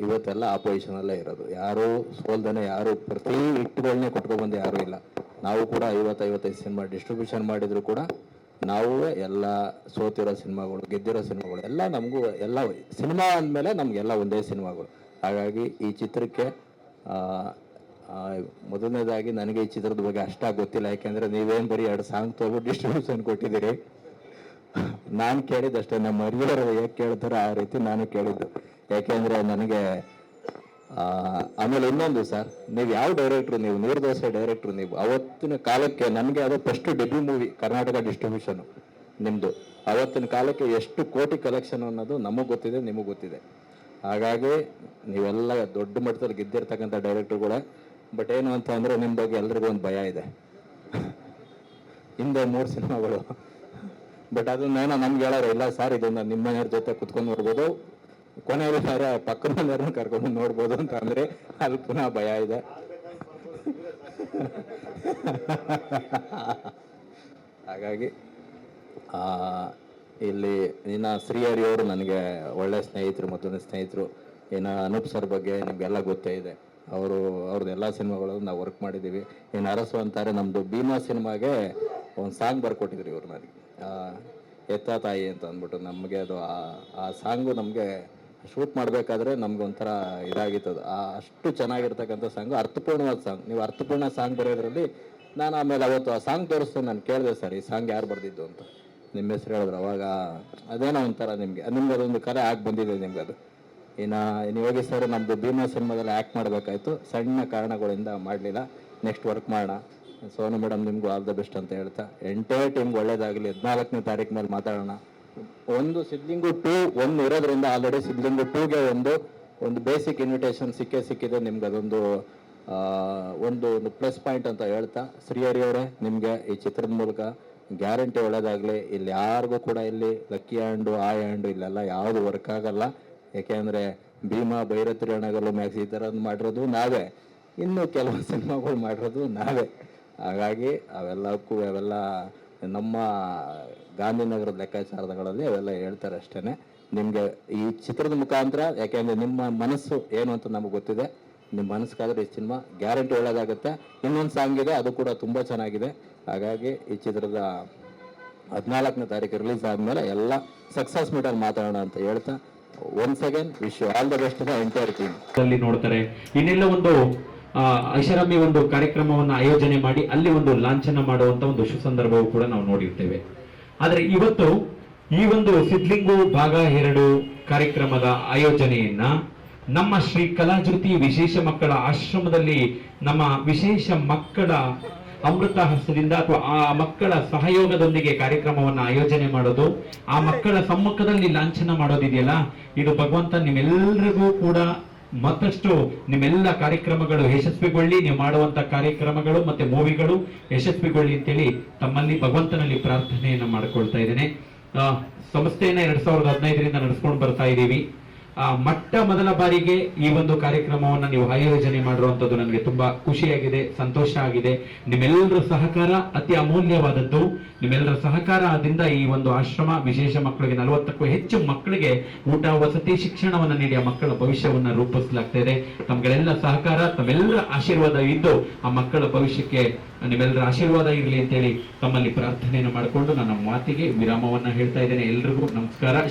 ಇವತ್ತೆಲ್ಲ ಆ ಪೊಸಿಷನಲ್ಲೇ ಇರೋದು. ಯಾರು ಸೋಲ್ದೇನೆ ಯಾರು ಪ್ರತಿ ಹಿಟ್ಟುಗಳನ್ನೇ ಕೊಟ್ಕೊಬಂದು ಯಾರೂ ಇಲ್ಲ. ನಾವು ಕೂಡ ಐವತ್ತೈವತ್ತೈದು ಸಿನಿಮಾ ಡಿಸ್ಟ್ರಿಬ್ಯೂಷನ್ ಮಾಡಿದ್ರು ಕೂಡ ನಾವು ಎಲ್ಲ ಸೋತಿರೋ ಸಿನಿಮಾಗಳು, ಗೆದ್ದಿರೋ ಸಿನಿಮಾಗಳು, ಎಲ್ಲ ನಮಗೂ ಎಲ್ಲ ಸಿನಿಮಾ ಅಂದಮೇಲೆ ನಮಗೆಲ್ಲ ಒಂದೇ ಸಿನಿಮಾಗಳು. ಹಾಗಾಗಿ ಈ ಚಿತ್ರಕ್ಕೆ ಮೊದಲನೇದಾಗಿ ನನಗೆ ಈ ಚಿತ್ರದ ಬಗ್ಗೆ ಅಷ್ಟಾಗಿ ಗೊತ್ತಿಲ್ಲ. ಯಾಕೆಂದರೆ ನೀವೇನು ಬರೀ ಎರಡು ಸಾಂಗ್ ತೊಗೊಂಡು ಡಿಸ್ಟ್ರಿಬ್ಯೂಷನ್ ಕೊಟ್ಟಿದ್ದೀರಿ. ನಾನು ಕೇಳಿದ್ದಷ್ಟೇ, ನಮ್ಮ ಹಿರಿಯರು ಹೇಗೆ ಕೇಳ್ತಾರೋ ಆ ರೀತಿ ನಾನು ಕೇಳಿದ್ದು. ಯಾಕೆಂದರೆ ನನಗೆ ಆಮೇಲೆ ಇನ್ನೊಂದು ಸರ್, ನೀವು ಯಾವ ಡೈರೆಕ್ಟ್ರು ನೀವು ನೂರು ದಿವಸ ಡೈರೆಕ್ಟ್ರು ನೀವು ಅವತ್ತಿನ ಕಾಲಕ್ಕೆ ನನಗೆ ಅದು first debut movie Karnataka distribution ನಿಮ್ಮದು ಅವತ್ತಿನ ಕಾಲಕ್ಕೆ ಎಷ್ಟು ಕೋಟಿ ಕಲೆಕ್ಷನ್ ಅನ್ನೋದು ನಮಗೆ ಗೊತ್ತಿದೆ, ನಿಮಗೆ ಗೊತ್ತಿದೆ. ಹಾಗಾಗಿ ನೀವೆಲ್ಲ ದೊಡ್ಡ ಮಟ್ಟದಲ್ಲಿ ಗೆದ್ದಿರ್ತಕ್ಕಂಥ ಕೂಡ ಬಟ್ ಏನು ಅಂತ ಅಂದರೆ ನಿಮ್ಮ ಬಗ್ಗೆ ಎಲ್ರಿಗೂ ಒಂದು ಭಯ ಇದೆ. ಹಿಂದೆ ಮೂರು ಸಿನಿಮಾಗಳು. ಬಟ್ ಅದನ್ನೇನೋ ನಮ್ಗೆ ಹೇಳೋರು ಇಲ್ಲ ಸರ್, ಇದನ್ನು ನಿಮ್ಮ ಮನೆಯವ್ರ ಜೊತೆ ಕುತ್ಕೊಂಡು ನೋಡ್ಬೋದು. ಕೊನೆಯಲ್ಲಿ ಸರ, ಪಕ್ಕದ ಮನೆಯವ್ರನ್ನ ಕರ್ಕೊಂಡು ನೋಡ್ಬೋದು ಅಂತ ಅಂದ್ರೆ ಅಲ್ಲಿ ಪುನಃ ಭಯ ಇದೆ. ಹಾಗಾಗಿ ಇಲ್ಲಿ ಇನ್ನು ಶ್ರೀಹರಿಯವರು ನನಗೆ ಒಳ್ಳೆ ಸ್ನೇಹಿತರು ಮತ್ತೊಂದು ಸ್ನೇಹಿತರು ಇನ್ನು ಅನೂಪ್ ಸರ್ ಬಗ್ಗೆ ನಿಮಗೆಲ್ಲ ಗೊತ್ತೇ ಇದೆ. ಅವರು, ಅವ್ರದ್ದು ಎಲ್ಲ ಸಿನಿಮಾಗಳು ನಾವು ವರ್ಕ್ ಮಾಡಿದ್ದೀವಿ. ಇನ್ನು ಅರಸು ಅಂತಾರೆ ನಮ್ಮದು ಭೀಮಾ ಸಿನಿಮಾಗೆ ಒಂದು ಸಾಂಗ್ ಬರ್ಕೊಟ್ಟಿದ್ರು ಇವ್ರು ನನಗೆ. ಎತ್ತ ತಾಯಿ ಅಂತ ಅಂದ್ಬಿಟ್ಟು ನಮಗೆ ಅದು ಆ ಸಾಂಗು ನಮಗೆ ಶೂಟ್ ಮಾಡಬೇಕಾದ್ರೆ ನಮ್ಗೊಂಥರ ಇದಾಗಿತ್ತು. ಆ ಅಷ್ಟು ಚೆನ್ನಾಗಿರ್ತಕ್ಕಂಥ ಸಾಂಗು, ಅರ್ಥಪೂರ್ಣವಾದ ಸಾಂಗ್. ನೀವು ಅರ್ಥಪೂರ್ಣ ಸಾಂಗ್ ಬರೆಯೋದ್ರಲ್ಲಿ ನಾನು ಆಮೇಲೆ ಅವತ್ತು ಆ ಸಾಂಗ್ ತೋರಿಸ್ತು ನಾನು ಕೇಳಿದೆ ಸರ್, ಈ ಸಾಂಗ್ ಯಾರು ಬರೆದಿದ್ದು ಅಂತ. ನಿಮ್ಮ ಹೆಸರು ಹೇಳಿದ್ರು, ಅವಾಗ ಅದೇನೋ ಒಂಥರ ನಿಮಗೆ, ನಿಮ್ಗೆ ಅದೊಂದು ಕಲೆ ಆಗಿ ಬಂದಿದೆ ನಿಮ್ಗೆ ಅದು. ಇನ್ನು ಇನ್ನು ಯೋಗಿ ಸರ್ ನಮ್ಮದು ಭೀಮಾ ಸಿನಿಮಾದಲ್ಲಿ ಆ್ಯಕ್ಟ್ ಮಾಡಬೇಕಾಯ್ತು. ಸಣ್ಣ ಕಾರಣಗಳಿಂದ ಮಾಡಲಿಲ್ಲ. ನೆಕ್ಸ್ಟ್ ವರ್ಕ್ ಮಾಡೋಣ. ಸೋನು ಮೇಡಮ್ ನಿಮಗೂ ಆಲ್ ದ ಬೆಸ್ಟ್ ಅಂತ ಹೇಳ್ತಾ, ಎಂಟೈರ್ ಟೀಮ್ಗೆ ಒಳ್ಳೇದಾಗಲಿ. ಹದಿನಾಲ್ಕನೇ ತಾರೀಕು ಮೇಲೆ ಮಾತಾಡೋಣ. ಒಂದು ಸಿದ್ಲಿಂಗು ಟೂ ಒಂದು ಇರೋದ್ರಿಂದ ಆಲ್ರೆಡಿ ಸಿದ್ಲಿಂಗು ಟೂಗೆ ಒಂದು ಒಂದು ಬೇಸಿಕ್ ಇನ್ವಿಟೇಷನ್ ಸಿಕ್ಕೇ ಸಿಕ್ಕಿದೆ. ನಿಮ್ಗೆ ಅದೊಂದು ಒಂದು ಒಂದು ಪ್ಲಸ್ ಪಾಯಿಂಟ್ ಅಂತ ಹೇಳ್ತಾ, ಶ್ರೀಹರಿ ಅವರೇ, ನಿಮಗೆ ಈ ಚಿತ್ರದ ಮೂಲಕ ಗ್ಯಾರಂಟಿ ಒಳ್ಳೇದಾಗಲಿ. ಇಲ್ಲಿ ಯಾರಿಗೂ ಕೂಡ ಇಲ್ಲಿ ಲಕ್ಕಿ ಹ್ಯಾಂಡು ಆ ಹ್ಯಾಂಡು ಇಲ್ಲೆಲ್ಲ ಯಾವುದು ವರ್ಕ್ ಆಗಲ್ಲ. ಯಾಕೆಂದರೆ ಭೀಮಾ, ಭೈರತ್ರಿ ರಣಗಲು ಮ್ಯಾಕ್ಸ್ ಈ ಥರದ್ದು ಮಾಡಿರೋದು ನಾವೇ. ಇನ್ನು ಕೆಲವು ಸಿನಿಮಾಗಳು ಮಾಡಿರೋದು ನಾವೇ. ಹಾಗಾಗಿ ಅವೆಲ್ಲಕ್ಕೂ ಅವೆಲ್ಲ ನಮ್ಮ ಗಾಂಧಿನಗರದ ಲೆಕ್ಕಾಚಾರಗಳಲ್ಲಿ ಅವೆಲ್ಲ ಹೇಳ್ತಾರೆ ಅಷ್ಟೇ ನಿಮಗೆ ಈ ಚಿತ್ರದ ಮುಖಾಂತರ, ಯಾಕೆಂದರೆ ನಿಮ್ಮ ಮನಸ್ಸು ಏನು ಅಂತ ನಮಗೆ ಗೊತ್ತಿದೆ. ನಿಮ್ಮ ಮನಸ್ಸಿಗಾದ್ರೆ ಈ ಸಿನಿಮಾ ಗ್ಯಾರಂಟಿ ಒಳ್ಳೆಯದಾಗುತ್ತೆ ಇನ್ನೊಂದು ಸಾಂಗ್ ಇದೆ, ಅದು ಕೂಡ ತುಂಬ ಚೆನ್ನಾಗಿದೆ. ಹಾಗಾಗಿ ಈ ಚಿತ್ರದ ಹದಿನಾಲ್ಕನೇ ತಾರೀಕು ರಿಲೀಸ್ ಆದಮೇಲೆ ಎಲ್ಲ ಸಕ್ಸಸ್ ಮೀಟಲ್ಲಿ ಮಾತಾಡೋಣ ಅಂತ ಹೇಳ್ತಾ once again wish all the best entire team
ನೋಡ್ತಾರೆ. ಇನ್ನೆಲ್ಲ ಒಂದು ಐಷಾರಾಮಿ ಒಂದು ಕಾರ್ಯಕ್ರಮವನ್ನ ಆಯೋಜನೆ ಮಾಡಿ ಅಲ್ಲಿ ಒಂದು ಲಾಂಛನ ಮಾಡುವಂತ ಒಂದು ಶುಸಂದರ್ಭವೂ ಕೂಡ ನಾವು ನೋಡಿರ್ತೇವೆ. ಆದ್ರೆ ಇವತ್ತು ಈ ಒಂದು ಸಿದ್ಲಿಂಗು ಭಾಗ ಎರಡು ಕಾರ್ಯಕ್ರಮದ ಆಯೋಜನೆಯನ್ನ ನಮ್ಮ ಶ್ರೀ ಕಲಾಜ್ಯೋತಿ ವಿಶೇಷ ಮಕ್ಕಳ ಆಶ್ರಮದಲ್ಲಿ ನಮ್ಮ ವಿಶೇಷ ಮಕ್ಕಳ ಅಮೃತ ಹಸ್ತದಿಂದ ಅಥವಾ ಆ ಮಕ್ಕಳ ಸಹಯೋಗದೊಂದಿಗೆ ಕಾರ್ಯಕ್ರಮವನ್ನು ಆಯೋಜನೆ ಮಾಡೋದು, ಆ ಮಕ್ಕಳ ಸಮ್ಮುಖದಲ್ಲಿ ಲಾಂಛನ ಮಾಡೋದಿದೆಯಲ್ಲ? ಇದು ಭಗವಂತ ನಿಮ್ಮೆಲ್ಲರಿಗೂ ಕೂಡ ಮತ್ತಷ್ಟು ನಿಮ್ಮೆಲ್ಲ ಕಾರ್ಯಕ್ರಮಗಳು ಯಶಸ್ವಿಗೊಳ್ಳಿ, ನೀವು ಮಾಡುವಂತ ಕಾರ್ಯಕ್ರಮಗಳು ಮತ್ತೆ ಮೂವಿಗಳು ಯಶಸ್ವಿಗೊಳ್ಳಿ ಅಂತೇಳಿ ತಮ್ಮಲ್ಲಿ ಭಗವಂತನಲ್ಲಿ ಪ್ರಾರ್ಥನೆಯನ್ನು ಮಾಡ್ಕೊಳ್ತಾ ಇದ್ದೇನೆ. ಸಂಸ್ಥೆಯನ್ನ ಎರಡ್ ಸಾವಿರದ ಹದಿನೈದರಿಂದ ನಡೆಸ್ಕೊಂಡು ಬರ್ತಾ ಇದ್ದೀವಿ. ಮೊಟ್ಟ ಮೊದಲ ಬಾರಿಗೆ ಈ ಒಂದು ಕಾರ್ಯಕ್ರಮವನ್ನ ನೀವು ಆಯೋಜನೆ ಮಾಡಿರುವಂತದ್ದು ನನಗೆ ತುಂಬಾ ಖುಷಿಯಾಗಿದೆ, ಸಂತೋಷ ಆಗಿದೆ. ನಿಮ್ಮೆಲ್ಲರ ಸಹಕಾರ ಅತಿ ಅಮೂಲ್ಯವಾದದ್ದು. ನಿಮ್ಮೆಲ್ಲರ ಸಹಕಾರದಿಂದ ಈ ಒಂದು ಆಶ್ರಮ ವಿಶೇಷ ಮಕ್ಕಳಿಗೆ, ನಲವತ್ತಕ್ಕೂ ಹೆಚ್ಚು ಮಕ್ಕಳಿಗೆ ಊಟ, ವಸತಿ ಶಿಕ್ಷಣವನ್ನು ನೀಡಿ ಆ ಮಕ್ಕಳ ಭವಿಷ್ಯವನ್ನ ರೂಪಿಸಲಾಗ್ತಾ ಇದೆ. ತಮ್ಗಳೆಲ್ಲ ಸಹಕಾರ, ತಮ್ಮೆಲ್ಲರ ಆಶೀರ್ವಾದ ಇದ್ದು ಆ ಮಕ್ಕಳ ಭವಿಷ್ಯಕ್ಕೆ ನಿಮ್ಮೆಲ್ಲರ ಆಶೀರ್ವಾದ ಇರಲಿ ಅಂತೇಳಿ ತಮ್ಮಲ್ಲಿ ಪ್ರಾರ್ಥನೆಯನ್ನು ಮಾಡಿಕೊಂಡು ನನ್ನ ಮಾತಿಗೆ ವಿರಾಮವನ್ನ ಹೇಳ್ತಾ ಇದ್ದೇನೆ. ಎಲ್ರಿಗೂ ನಮಸ್ಕಾರ.